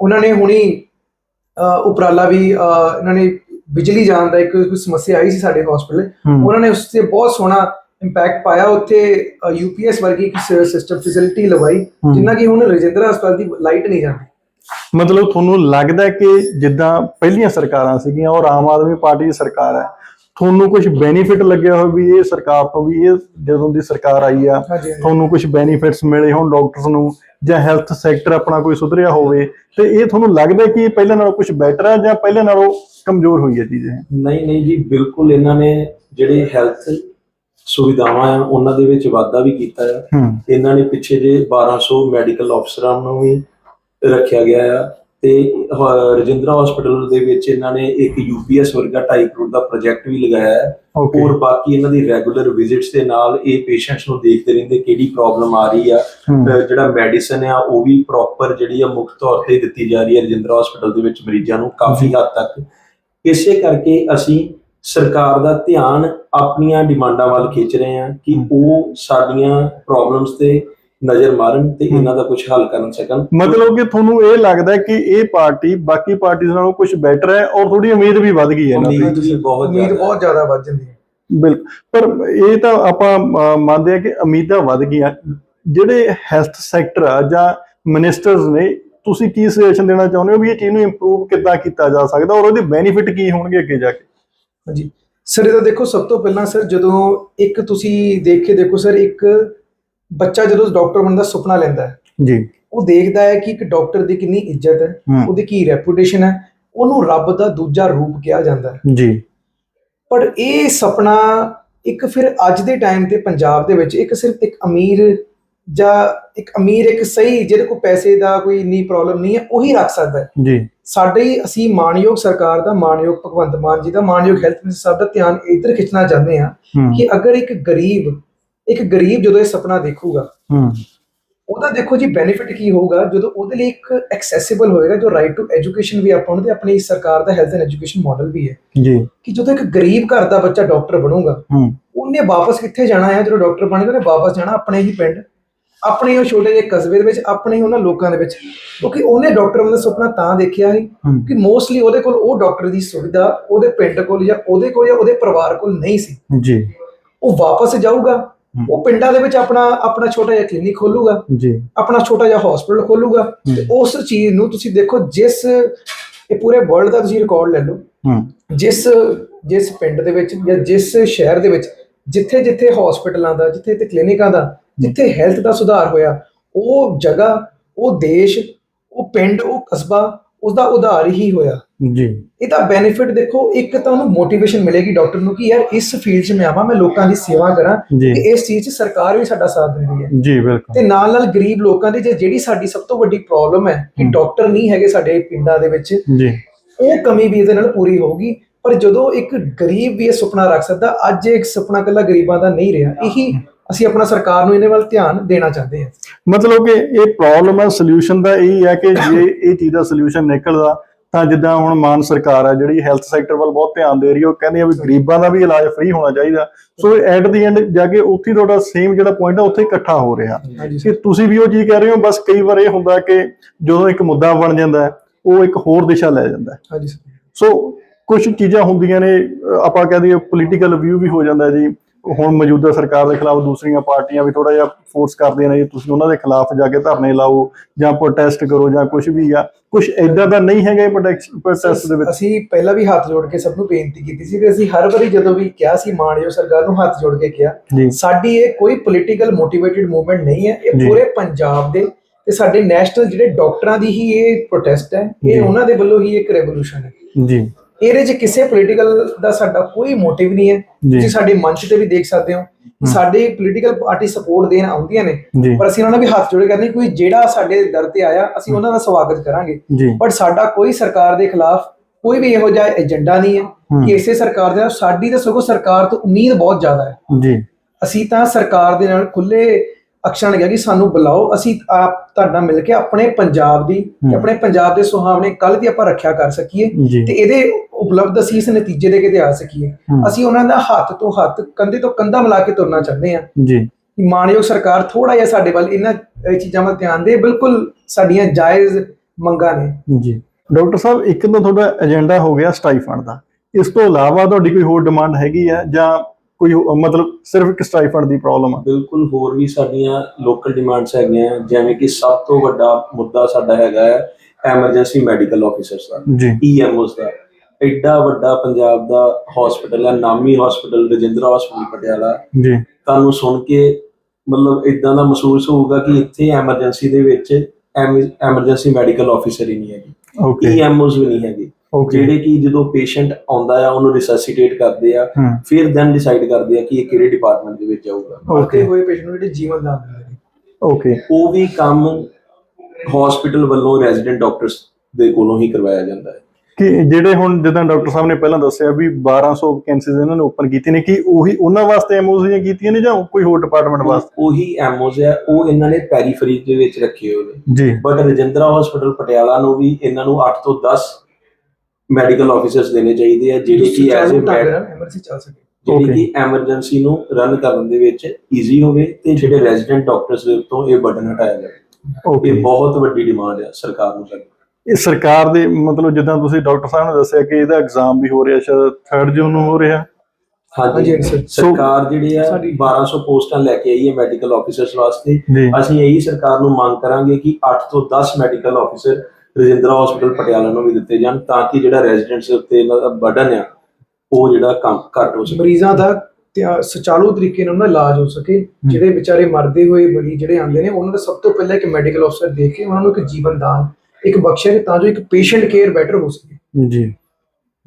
ਉਹਨਾਂ ਨੇ ਹੁਣੀ ਉਪਰਾਲਾ ਵੀ ਇਹਨਾਂ ਨੇ ਬਿਜਲੀ ਜਾਣ ਦਾ ਇੱਕ ਕੋਈ ਸਮੱਸਿਆ ਆਈ ਸੀ ਸਾਡੇ ਹਸਪੀਟਲ ਉਹਨਾਂ ਨੇ ਉਸ ਤੇ ਬਹੁਤ ਸੋਹਣਾ ਇੰਪੈਕਟ ਪਾਇਆ। ਉੱਥੇ ਯੂਪੀਐਸ ਵਰਗੀ ਇੱਕ ਸਿਸਟਮ ਫੈਸਿਲਿਟੀ ਲਵਾਈ। ਜਿੰਨਾ ਕਿ ਹੁਣ ਰਜਿੰਦਰਾ ਹਸਪਤਾਲ ਦੀ ਲਾਈਟ ਨਹੀਂ ਜਾਂਦੀ। ਮਤਲਬ ਤੁਹਾਨੂੰ ਲੱਗਦਾ ਕਿ ਜਿੱਦਾਂ ਪਹਿਲੀਆਂ ਸਰਕਾਰਾਂ ਸੀਗੀਆਂ ਔਰ ਆਮ ਆਦਮੀ ਪਾਰਟੀ ਦੀ ਸਰਕਾਰ ਹੈ। ਤੁਹਾਨੂੰ ਕੁਝ ਬੈਨੀਫਿਟ ਲੱਗਿਆ ਹੋਵੇ ਵੀ ਇਹ ਸਰਕਾਰ ਤੋਂ ਵੀ ਇਹ ਜਦੋਂ ਦੀ ਸਰਕਾਰ ਆਈ ਆ। ਤੁਹਾਨੂੰ ਕੁਝ ਬੈਨੀਫਿਟਸ ਮਿਲੇ ਹੋਣ ਡਾਕਟਰਸ ਨੂੰ ਜਾਂ ਹੈਲਥ ਸੈਕਟਰ ਆਪਣਾ ਕੋਈ ਸੁਧਰਿਆ ਹੋਵੇ ਤੇ ਇਹ ਤੁਹਾਨੂੰ ਲੱਗਦਾ ਕਿ ਪਹਿਲਾਂ ਨਾਲੋਂ ਕੁਝ ਬੈਟਰ ਹੈ ਜਾਂ ਪਹਿਲਾਂ ਨਾਲੋਂ ਕਮਜ਼ੋਰ ਹੋਈ ਹੈ ਚੀਜ਼ ਇਹ? ਨਹੀਂ ਨਹੀਂ ਜੀ ਬਿਲਕੁਲ ਇਹਨਾਂ ਨੇ ਜਿਹੜੇ ਹੈਲਥ ਸੁਵਿਧਾਵਾਂ ਆ ਉਹਨਾਂ ਦੇ ਵਿੱਚ ਵਾਧਾ ਵੀ ਕੀਤਾ ਆ। ਹੂੰ। ਇਹਨਾਂ ਨੇ ਪਿੱਛੇ ਜੇ 1200 ਮੈਡੀਕਲ ਅਫਸਰਾਂ ਨੂੰ ਵੀ ਰੱਖਿਆ ਗਿਆ ਆ ਤੇ ਰਜਿੰਦਰਾ ਹਸਪੀਟਲ ਦੇ ਵਿੱਚ ਇਹਨਾਂ ਨੇ ਇੱਕ ਯੂਪੀਐਸ ਵਰਗਾ 2.5 ਕਰੋੜ ਦਾ ਪ੍ਰੋਜੈਕਟ ਵੀ ਲਗਾਇਆ ਹੈ। ਔਰ ਬਾਕੀ ਇਹਨਾਂ ਦੀ ਰੈਗੂਲਰ ਵਿਜ਼ਿਟਸ ਦੇ ਨਾਲ ਇਹ ਪੇਸ਼ੈਂਟਸ ਨੂੰ ਦੇਖਦੇ ਰਹਿੰਦੇ ਕਿਹੜੀ ਪ੍ਰੋਬਲਮ ਆ ਰਹੀ ਆ। ਜਿਹੜਾ ਮੈਡੀਸਨ ਆ ਉਹ ਵੀ ਪ੍ਰੋਪਰ ਜਿਹੜੀ ਆ ਮੁਫਤ ਤੌਰ ਤੇ ਦਿੱਤੀ ਜਾ ਰਹੀ ਹੈ ਰਜਿੰਦਰਾ ਹਸਪੀਟਲ ਦੇ ਵਿੱਚ ਮਰੀਜ਼ਾਂ ਨੂੰ ਕਾਫੀ ਹੱਦ ਤੱਕ। ਇਸੇ ਕਰਕੇ ਅਸੀਂ ਸਰਕਾਰ ਦਾ ਧਿਆਨ ਆਪਣੀਆਂ ਡਿਮਾਂਡਾਂ ਵੱਲ ਖਿੱਚ ਰਹੇ ਹਾਂ ਕਿ। ਉਹ ਸਾਡੀਆਂ ਪ੍ਰੋਬਲਮਸ ਤੇ ਨਜ਼ਰ ਮਾਰਨ ਤੇ ਇਹਨਾਂ ਦਾ ਕੁਝ ਹੱਲ ਕਰਨ ਸਕਣ। ਮਤਲਬ ਕਿ ਤੁਹਾਨੂੰ ਇਹ ਲੱਗਦਾ ਹੈ ਕਿ ਇਹ ਪਾਰਟੀ ਬਾਕੀ ਪਾਰਟੀਆਂ ਨਾਲੋਂ ਕੁਝ ਬੈਟਰ ਹੈ ਔਰ ਥੋੜੀ ਉਮੀਦ ਵੀ ਵੱਧ ਗਈ ਹੈ ਇਹਨਾਂ ਦੀ। ਉਮੀਦ ਬਹੁਤ ਉਮੀਦ ਜ਼ਿਆਦਾ। ਬਹੁਤ ਜ਼ਿਆਦਾ ਵੱਧ ਜਾਂਦੀ ਹੈ। ਬਿਲਕੁਲ। ਪਰ ਇਹ ਤਾਂ ਆਪਾਂ ਮੰਨਦੇ ਆ ਕਿ ਉਮੀਦਾਂ ਵੱਧ ਗਈਆਂ। ਜਿਹੜੇ ਹੈਲਥ ਸੈਕਟਰ ਆ ਜਾਂ ਮਿਨਿਸਟਰਸ ਨੇ ਤੁਸੀਂ ਕੀ ਸੁਜੈਸ਼ਨ ਦੇਣਾ ਚਾਹੁੰਦੇ ਹੋ ਵੀ ਇਹ ਚੀਜ਼ ਨੂੰ ਇੰਪਰੂਵ ਕਿੱਦਾਂ ਕੀਤਾ ਜਾ ਸਕਦਾ ਔਰ ਉਹਦੇ ਬੈਨੀਫਿਟ ਕੀ ਹੋਣਗੇ ਅੱਗੇ ਜਾ ਕੇ? ਹਾਂਜੀ। ਸਰ ਇਹਦਾ ਦੇਖੋ ਸਭ ਤੋਂ ਪਹਿਲਾਂ ਸਰ ਜਦੋਂ ਇੱਕ ਤੁਸੀਂ ਦੇਖ ਕੇ ਦੇਖੋ ਸਰ ਇੱਕ ਬੱਚਾ ਜਦੋਂ ਡਾਕਟਰ ਬਣਨ ਦਾ ਸੁਪਨਾ ਲੈਂਦਾ ਹੈ ਜੀ। ਉਹ ਦੇਖਦਾ ਹੈ ਕਿ ਇੱਕ ਡਾਕਟਰ ਦੀ ਕਿੰਨੀ ਇੱਜ਼ਤ ਹੈ ਉਹਦੀ ਕੀ ਰੈਪੂਟੇਸ਼ਨ ਹੈ ਉਹਨੂੰ ਰੱਬ ਦਾ ਦੂਜਾ ਰੂਪ ਕਿਹਾ ਜਾਂਦਾ ਹੈ। ਜੀ। ਪਰ ਇਹ ਸੁਪਨਾ ਇੱਕ ਫਿਰ ਅੱਜ ਦੇ ਟਾਈਮ ਤੇ ਪੰਜਾਬ ਦੇ ਵਿੱਚ ਇੱਕ ਸਿਰਫ ਇੱਕ ਅਮੀਰ ਜਾਂ ਇੱਕ ਅਮੀਰ ਇੱਕ ਸਹੀ ਜਿਹਦੇ ਕੋਲ ਪੈਸੇ ਦਾ ਕੋਈ ਇੰਨੀ ਪ੍ਰੋਬਲਮ ਨਹੀਂ ਹੈ ਉਹੀ ਰੱਖ ਸਕਦਾ ਹੈ। ਜੀ। ਸਾਡੇ ਅਸੀਂ ਮਾਨਯੋਗ ਸਰਕਾਰ ਦਾ ਮਾਨਯੋਗ ਭਗਵੰਤ ਮਾਨ ਜੀ ਦਾ ਮਾਨਯੋਗ ਹੈਲਥ ਮਿਨਿਸਟਰ ਸਾਹਿਬ ਦਾ ਧਿਆਨ ਇੱਧਰ ਖਿੱਚਣਾ ਚਾਹੁੰਦੇ ਹੂੰ। ਕਿ ਅਗਰ ਇੱਕ ਗਰੀਬ ਇੱਕ ਗਰੀਬ ਜਦੋਂ ਇਹ ਸੁਪਨਾ ਦੇਖੂਗਾ ਹੂੰ। ਉਹਦਾ ਦੇਖੋ ਜੀ ਬੈਨੀਫਿਟ ਕੀ ਹੋਊਗਾ? ਜਦੋਂ ਉਹਦੇ ਲਈ ਇੱਕ ਐਕਸੈਸਿਬਲ ਹੋਏਗਾ ਜੋ ਰਾਈਟ ਟੂ ਐਜੂਕੇਸ਼ਨ ਵੀ ਆਪਾਂ ਨੂੰ ਤੇ ਆਪਣੀ ਸਰਕਾਰ ਦਾ ਹੈਲਥ ਐਂਡ ਐਜੂਕੇਸ਼ਨ ਮਾਡਲ ਵੀ ਹੈ। ਜੀ। ਕਿ ਜਦੋਂ ਇੱਕ ਗਰੀਬ ਘਰ ਦਾ ਬੱਚਾ ਡਾਕਟਰ ਬਣੂਗਾ ਹੂੰ। ਉਹਨੇ ਵਾਪਸ ਕਿੱਥੇ ਜਾਣਾ ਹੈ? ਜਦੋਂ ਡਾਕਟਰ ਬਣੇਗਾ ਉਹਨੇ ਵਾਪਸ ਜਾਣਾ ਆਪਣੇ ਹੀ ਪਿੰਡ ਆਪਣੇ ਉਹ ਛੋਟੇ ਜਿਹੇ ਕਸਬੇ ਦੇ ਵਿੱਚ ਆਪਣੇ ਹੀ ਉਹਨਾਂ ਲੋਕਾਂ ਦੇ ਵਿੱਚ। ਕਿਉਂਕਿ ਉਹਨੇ ਡਾਕਟਰ ਦਾ ਸੁਪਨਾ ਤਾਂ ਦੇਖਿਆ ਸੀ ਕਿ ਮੋਸਟਲੀ ਉਹਦੇ ਕੋਲ ਉਹ ਡਾਕਟਰ ਦੀ ਸੁਵਿਧਾ ਉਹਦੇ ਪਿੰਡ ਕੋਲ ਜਾਂ ਉਹਦੇ ਕੋਲ ਜਾਂ ਉਹਦੇ ਪਰਿਵਾਰ ਕੋਲ ਨਹੀਂ ਸੀ। ਜੀ। ਉਹ ਵਾਪਸ ਜਾਊਗਾ। ਉਹ ਪਿੰਡਾਂ ਦੇ ਵਿੱਚ ਆਪਣਾ ਆਪਣਾ ਛੋਟਾ ਜਿਹਾ ਕਲੀਨਿਕ ਖੋਲੂਗਾ। ਜੀ। ਆਪਣਾ ਛੋਟਾ ਜਿਹਾ ਹਸਪੀਟਲ ਖੋਲੂਗਾ ਤੇ ਉਸ ਚੀਜ਼ ਨੂੰ ਤੁਸੀਂ ਦੇਖੋ ਜਿਸ ਇਹ ਪੂਰੇ ਵਰਲਡ ਦਾ ਤੁਸੀਂ ਰਿਕਾਰਡ ਲੈ ਲਓ। ਜਿਸ ਜਿਸ ਪਿੰਡ ਦੇ ਵਿੱਚ ਜਾਂ ਜਿਸ ਸ਼ਹਿਰ ਦੇ ਵਿੱਚ ਜਿੱਥੇ ਜਿੱਥੇ ਹਸਪੀਟਲਾਂ ਦਾ ਜਿੱਥੇ ਜਿੱਥੇ ਕਲੀਨਿਕਾਂ ਦਾ ਜਿੱਥੇ ਹੈਲਥ ਦਾ ਸੁਧਾਰ ਹੋਇਆ ਉਹ ਜਗ੍ਹਾ ਉਹ ਦੇਸ਼ ਉਹ ਪਿੰਡ ਉਹ ਕਸਬਾ ਉਸ ਦਾ ਉਧਾਰ ਹੀ ਹੋਇਆ। ਜੀ। ਇਹਦਾ ਬੈਨੀਫਿਟ ਦੇਖੋ ਇੱਕ ਤਾਂ ਉਹਨੂੰ ਮੋਟੀਵੇਸ਼ਨ ਮਿਲੇਗੀ ਡਾਕਟਰ ਨੂੰ ਕਿ ਯਾਰ ਇਸ ਫੀਲਡ 'ਚ ਮੈਂ ਆਵਾਂ ਮੈਂ ਲੋਕਾਂ ਦੀ ਸੇਵਾ ਕਰਾਂ ਤੇ ਇਸ ਚੀਜ਼ 'ਚ ਸਰਕਾਰ ਵੀ ਸਾਡਾ ਸਾਥ ਦਿੰਦੀ ਹੈ। ਜੀ ਬਿਲਕੁਲ। ਤੇ ਨਾਲ ਨਾਲ ਗਰੀਬ ਲੋਕਾਂ ਦੀ ਜੇ ਜਿਹੜੀ ਸਾਡੀ ਸਭ ਤੋਂ ਵੱਡੀ ਪ੍ਰੋਬਲਮ ਹੈ ਕਿ। ਡਾਕਟਰ ਨਹੀਂ ਹੈਗੇ ਸਾਡੇ ਪਿੰਡਾਂ ਦੇ ਵਿੱਚ ਜੀ। ਉਹ ਕਮੀ ਵੀ ਇਹਦੇ ਨਾਲ ਪੂਰੀ ਹੋਊਗੀ ਪਰ ਜਦੋਂ ਇੱਕ ਗਰੀਬ ਵੀ ਇਹ ਸੁਪਨਾ ਰੱਖ ਸਕਦਾ ਅੱਜ ਇਹ ਸੁਪਨਾ ਕੱਲਾ ਗਰੀਬਾਂ ਦਾ ਨਹੀਂ ਰਿਹਾ ਇਹੀ ਅਸੀਂ ਆਪਣਾ ਸਰਕਾਰ ਨੂੰ ਇਹਦੇ ਵੱਲ ਧਿਆਨ ਦੇਣਾ ਚਾਹੁੰਦੇ ਹਾਂ। ਮਤਲਬ ਕਿ ਇਹ ਪ੍ਰੋਬਲਮ ਹੈ ਸੋਲੂਸ਼ਨ ਦਾ ਇਹ ਹੈ ਕਿ ਜੇ ਇਹ ਚੀਜ਼ ਦਾ ਸੋਲੂਸ਼ਨ ਨਿਕਲਦਾ ਤਾਂ ਜਿੱਦਾਂ ਹੁਣ ਮਾਨ ਸਰਕਾਰ ਹੈ ਜਿਹੜੀ ਹੈਲਥ ਸੈਕਟਰ ਵੱਲ ਬਹੁਤ ਧਿਆਨ ਦੇ ਰਹੀ ਹੈ ਉਹ ਕਹਿੰਦੀ ਆ ਵੀ ਗਰੀਬਾਂ ਦਾ ਵੀ ਇਲਾਜ ਫ੍ਰੀ ਹੋਣਾ ਚਾਹੀਦਾ। ਸੋ ਐਟ ਦੀ ਐਂਡ ਜਾ ਕੇ ਉੱਥੇ ਤੁਹਾਡਾ ਸੇਮ ਜਿਹੜਾ ਪੁਆਇੰਟ ਹੈ ਉੱਥੇ ਇਕੱਠਾ ਹੋ ਰਿਹਾ। ਕਿ ਤੁਸੀਂ ਵੀ ਉਹ ਚੀਜ਼ ਕਹਿ ਰਹੇ ਹੋ ਬਸ ਕਈ ਵਾਰ ਇਹ ਹੁੰਦਾ ਕਿ ਜਦੋਂ ਇੱਕ ਮੁੱਦਾ ਬਣ ਜਾਂਦਾ ਉਹ ਇੱਕ ਹੋਰ ਦਿਸ਼ਾ ਲੈ ਜਾਂਦਾ। ਹਾਂਜੀ। ਸੋ ਕੁਝ ਚੀਜ਼ਾਂ ਹੁੰਦੀਆਂ ਨੇ ਆਪਾਂ ਕਹਦੇ ਪੋਲੀਟੀਕਲ ਵਿਊ ਵੀ ਹੋ ਜਾਂਦਾ ਜੀ। ਹੁਣ ਮੌਜੂਦਾ ਸਰਕਾਰ ਦੇ ਖਿਲਾਫ ਦੂਸਰੀਆਂ ਪਾਰਟੀਆਂ ਵੀ ਥੋੜਾ ਜਿਹਾ ਫੋਰਸ ਕਰਦੀਆਂ ਨੇ ਜੀ ਤੁਸੀਂ ਉਹਨਾਂ ਦੇ ਖਿਲਾਫ ਜਾ ਕੇ ਧਰਨੇ ਲਾਓ ਜਾਂ ਪ੍ਰੋਟੈਸਟ ਕਰੋ ਜਾਂ ਕੁਝ ਵੀ ਆ ਕੁਝ ਐਦਾਂ ਦਾ ਨਹੀਂ ਹੈਗਾ ਇਹ ਪ੍ਰੋਟੈਸਟ ਦੇ ਵਿੱਚ ਅਸੀਂ ਪਹਿਲਾਂ ਵੀ ਹੱਥ ਜੋੜ ਕੇ ਸਭ ਨੂੰ ਬੇਨਤੀ ਕੀਤੀ ਸੀ ਕਿ ਅਸੀਂ ਹਰ ਵਾਰੀ ਜਦੋਂ ਵੀ ਕਿਹਾ ਸੀ ਮਾਨਯੋਗ ਸਰਕਾਰ ਨੂੰ ਹੱਥ ਜੋੜ ਕੇ ਕਿਹਾ ਸਾਡੀ ਇਹ ਕੋਈ ਪੋਲੀਟੀਕਲ ਮੋਟੀਵੇਟਿਡ ਮੂਵਮੈਂਟ ਨਹੀਂ ਹੈ ਇਹ। ਪੂਰੇ ਪੰਜਾਬ ਦੇ ਤੇ ਸਾਡੇ ਨੈਸ਼ਨਲ ਜਿਹੜੇ ਡਾਕਟਰਾਂ ਦੀ ਹੀ ਇਹ ਪ੍ਰੋਟੈਸਟ ਹੈ। ਇਹ ਉਹਨਾਂ ਦੇ ਵੱਲੋਂ ਹੀ ਇੱਕ ਰੈਵੋਲੂਸ਼ਨ ਹੈ ਜੀ ਇਹਦੇ 'ਚ ਕਿਸੇ ਪੋਲੀਟੀਕਲ ਦਾ ਸਾਡਾ ਕੋਈ ਮੋਟਿਵ ਨਹੀਂ ਹੈ। ਤੁਸੀਂ ਸਾਡੇ ਮੰਚ ਤੇ ਵੀ ਦੇਖ ਸਕਦੇ ਹੋ ਸਾਡੇ ਪੋਲੀਟੀਕਲ ਪਾਰਟੀ ਸਪੋਰਟ ਦੇਣ ਆਉਂਦੀਆਂ ਨੇ। ਪਰ ਅਸੀਂ ਉਹਨਾਂ ਨਾਲ ਵੀ ਹੱਥ ਜੋੜੇ ਕਰਨੇ ਕੋਈ ਜਿਹੜਾ ਸਾਡੇ ਦਰ ਤੇ ਆਇਆ ਅਸੀਂ ਉਹਨਾਂ ਦਾ ਸਵਾਗਤ ਕਰਾਂਗੇ। ਬਟ ਸਾਡਾ ਕੋਈ ਸਰਕਾਰ ਦੇ ਖਿਲਾਫ ਕੋਈ ਵੀ ਇਹੋ ਜਿਹਾ ਏਜੰਡਾ ਨਹੀਂ ਹੈ। ਕਿ ਇਸੇ ਸਰਕਾਰ ਦੇ ਸਾਡੀ ਤਾਂ ਸਗੋਂ ਸਰਕਾਰ ਤੋਂ ਉਮੀਦ ਬਹੁਤ ਜ਼ਿਆਦਾ ਹੈ। ਜੀ। ਅਸੀਂ ਤਾਂ ਸਰਕਾਰ ਦੇ ਨਾਲ ਖੁੱਲੇ ਅਕਸ਼ਰਾਂ ਲੱਗਿਆ ਕਿ ਸਾਨੂੰ ਬੁਲਾਓ ਅਸੀਂ ਆਪ ਤੁਹਾਡਾ ਮਿਲ ਕੇ ਆਪਣੇ ਪੰਜਾਬ ਦੀ ਤੇ। ਆਪਣੇ ਪੰਜਾਬ ਦੇ ਸੁਹਾਵਣੇ ਕੱਲ ਦੀ ਆਪਾਂ ਰੱਖਿਆ ਕਰ ਸਕੀਏ ਤੇ ਇਹਦੇ ਉਪਲਬਧ ਅਸੀਂ ਇਸ ਨਤੀਜੇ ਦੇ ਕਿਤੇ ਆ ਸਕੀਏ। ਅਸੀਂ ਉਹਨਾਂ ਦਾ ਹੱਥ ਤੋਂ ਹੱਥ ਕੰਧੇ ਤੋਂ ਕੰਧਾ ਮਿਲਾ ਕੇ ਤੁਰਨਾ ਚਾਹੁੰਦੇ ਹਾਂ। ਜੀ। ਮਾਨਯੋਗ ਸਰਕਾਰ ਥੋੜਾ ਜਿਹਾ ਸਾਡੇ ਵੱਲ ਇਹਨਾਂ ਇਹ ਚੀਜ਼ਾਂ ਵੱਲ ਧਿਆਨ ਦੇ ਬਿਲਕੁਲ ਸਾਡੀਆਂ ਜਾਇਜ਼ ਮੰਗਾਂ ਨੇ। ਜੀ। ਡਾਕਟਰ ਸਾਹਿਬ ਇੱਕ ਤਾਂ ਤੁਹਾਡਾ ਏਜੰਡਾ ਹੋ ਗਿਆ ਸਟਾਈਫੰਡ ਦਾ। ਇਸ ਤੋਂ ਇਲਾਵਾ ਤੁਹਾਡੀ ਕੋਈ ਹੋਰ ਡਿਮਾਂਡ ਹੈਗੀ ਹੈ ਜਾਂ ਕੋਈ ਮਤਲਬ ਸਿਰਫ ਇੱਕ ਸਟਾਈਫੰਡ ਦੀ ਪ੍ਰੋਬਲਮ ਆ। ਬਿਲਕੁਲ ਹੋਰ ਵੀ ਸਾਡੀਆਂ ਲੋਕਲ ਡਿਮਾਂਡਸ ਹੈਗੀਆਂ ਜਿਵੇਂ ਕਿ ਸਭ ਤੋਂ ਵੱਡਾ ਮੁੱਦਾ ਸਾਡਾ ਹੈਗਾ ਹੈ ਐਮਰਜੈਂਸੀ ਮੈਡੀਕਲ ਆਫੀਸਰਸ ਦਾ ਜੀ। ਈਐਮਓਸ ਦਾ। ਐਡਾ ਵੱਡਾ ਪੰਜਾਬ ਦਾ ਹਸਪੀਟਲ ਹੈ ਨਾਮੀ ਹਸਪੀਟਲ ਰਜਿੰਦਰਾ ਹਸਪੀਟਲ ਪਟਿਆਲਾ। ਜੀ। ਤੁਹਾਨੂੰ ਸੁਣ ਕੇ ਮਤਲਬ ਇਦਾਂ ਦਾ ਮਹਿਸੂਸ ਹੋਊਗਾ ਕਿ ਇੱਥੇ ਐਮਰਜੈਂਸੀ ਦੇ ਵਿੱਚ ਐਮਰਜੈਂਸੀ ਮੈਡੀਕਲ ਆਫੀਸਰ ਹੀ ਨਹੀਂ ਹੈਗੇ। ਈਐਮਓਸ ਵੀ ਨਹੀਂ ਹੈਗੇ। ਜਿਹੜੇ ਕਿ ਜਦੋਂ ਪੇਸ਼ੈਂਟ ਆਉਂਦਾ ਆ ਉਹਨੂੰ ਰਿਸੈਸਿਟੇਟ ਕਰਦੇ ਆ ਫਿਰ ਦੈਨ ਡਿਸਾਈਡ ਕਰਦੇ ਆ ਕਿ ਇਹ ਕਿਹੜੇ ਡਿਪਾਰਟਮੈਂਟ ਦੇ ਵਿੱਚ ਜਾਊਗਾ। ਓਕੇ ਹੋਏ ਪੇਸ਼ੈਂਟ ਨੂੰ ਜਿਹੜੇ ਜੀਵਨ ਦਾਨ ਦਿੰਦੇ ਓਕੇ ਉਹ ਵੀ ਕੰਮ ਹਸਪੀਟਲ ਵੱਲੋਂ ਰੈਜ਼ੀਡੈਂਟ ਡਾਕਟਰਸ ਦੇ ਕੋਲੋਂ ਹੀ ਕਰਵਾਇਆ ਜਾਂਦਾ ਹੈ। ਕਿ ਜਿਹੜੇ ਹੁਣ ਜਿੱਦਾਂ ਡਾਕਟਰ ਸਾਹਿਬ ਨੇ ਪਹਿਲਾਂ ਦੱਸਿਆ ਵੀ 1200 ਵੈਕੈਂਸੀਜ਼ ਇਹਨਾਂ ਨੇ ਓਪਨ ਕੀਤੀ ਨੇ ਕਿ ਉਹੀ ਉਹਨਾਂ ਵਾਸਤੇ ਐਮਓਜ਼ ਕੀਤੀਆਂ ਨੇ ਜਾਂ ਕੋਈ ਹੋਰ ਡਿਪਾਰਟਮੈਂਟ ਵਾਸਤੇ? ਉਹੀ ਐਮਓਸ ਹੈ ਉਹ ਇਹਨਾਂ ਨੇ ਪੈਰੀਫਰੀ ਦੇ ਵਿੱਚ ਰੱਖੇ ਹੋਏ ਨੇ। ਜੀ। ਬਟ ਰਜਿੰਦਰਾ ਹਸਪੀਟਲ ਪਟਿਆਲਾ ਨੂੰ ਵੀ ਇਹਨਾਂ ਨੂੰ 8 ਤੋਂ 10 ਮੈਡੀਕਲ ਆਫੀਸਰਸ ਦੇਣੇ ਚਾਹੀਦੇ ਆ ਜਿਹੜੇ ਕਿ ਐਜ਼ ਅ ਐਮਰਜੈਂਸੀ ਚੱਲ ਸਕੇ। ਜਿਹੜੀ. ਕਿ ਐਮਰਜੈਂਸੀ ਨੂੰ ਰਨ ਕਰਨ ਦੇ ਵਿੱਚ ਈਜ਼ੀ ਹੋਵੇ ਤੇ ਜਿਹੜੇ ਰੈਜ਼ੀਡੈਂਟ ਡਾਕਟਰਸ ਦੇ ਉੱਤੋਂ ਇਹ ਬਰਡਨ ਹਟਾਇਆ ਜਾਵੇ। ਇਹ ਬਹੁਤ ਵੱਡੀ ਡਿਮਾਂਡ ਹੈ ਸਰਕਾਰ ਨੂੰ ਸਾਡੀ ਇਹ ਸਰਕਾਰ ਦੇ ਮਤਲਬ ਜਿੱਦਾਂ ਤੁਸੀਂ ਡਾਕਟਰ ਸਾਹਿਬ ਨੇ ਦੱਸਿਆ ਕਿ ਇਹਦਾ ਐਗਜ਼ਾਮ ਵੀ ਹੋ ਰਿਹਾ ਸ਼ਾਇਦ 3rd ਜੂਨ ਨੂੰ ਹੋ ਰਿਹਾ। ਹਾਂਜੀ, ਹਾਂਜੀ ਸਰ। ਸਰਕਾਰ ਜਿਹੜੀ ਆ ਸਾਡੀ- 1200 ਪੋਸਟਾਂ ਲੈ ਕੇ ਆਈ ਹੈ ਮੈਡੀਕਲ ਆਫੀਸਰਸ ਵਾਸਤੇ। ਅਸੀਂ ਇਹੀ ਸਰਕਾਰ ਨੂੰ ਮੰਗ ਕਰਾਂਗੇ ਕਿ 8 ਤੋਂ 10 medical officer Rajindra hospital Patiala ਨੂੰ ਵੀ ਦਿੱਤੇ ਜਾਣ ਤਾਂ ਕਿ ਜਿਹੜਾ ਰੈਜ਼ੀਡੈਂਟਸ ਦੇ ਉੱਤੇ ਇਹਨਾਂ ਦਾ ਬਰਡਨ ਆ ਉਹ ਜਿਹੜਾ ਕੰਮ ਘੱਟ ਹੋ ਸਕੇ। ਮਰੀਜ਼ਾਂ ਦਾ ਸੁਚਾਰੂ ਤਰੀਕੇ ਨਾਲ ਉਹਨਾਂ ਦਾ ਇਲਾਜ ਹੋ ਸਕੇ। ਜਿਹੜੇ ਵਿਚਾਰੇ ਮਰਦੇ ਹੋਏ ਮਰੀਜ਼ ਜਿਹੜੇ ਆਉਂਦੇ ਨੇ ਉਹਨਾਂ ਦਾ ਸਭ ਤੋਂ ਪਹਿਲਾਂ ਇੱਕ ਮੈਡੀਕਲ ਅਫਸਰ ਦੇਖ ਕੇ ਉਹਨਾਂ ਨੂੰ ਇੱਕ ਜੀਵਨ ਦਾਨ ਇੱਕ ਬਖਸ਼ਿਸ਼ ਤਾਂ ਜੋ ਇੱਕ ਪੇਸ਼ੈਂਟ ਕੇਅਰ ਬੈਟਰ ਹੋ ਸਕੇ। ਜੀ।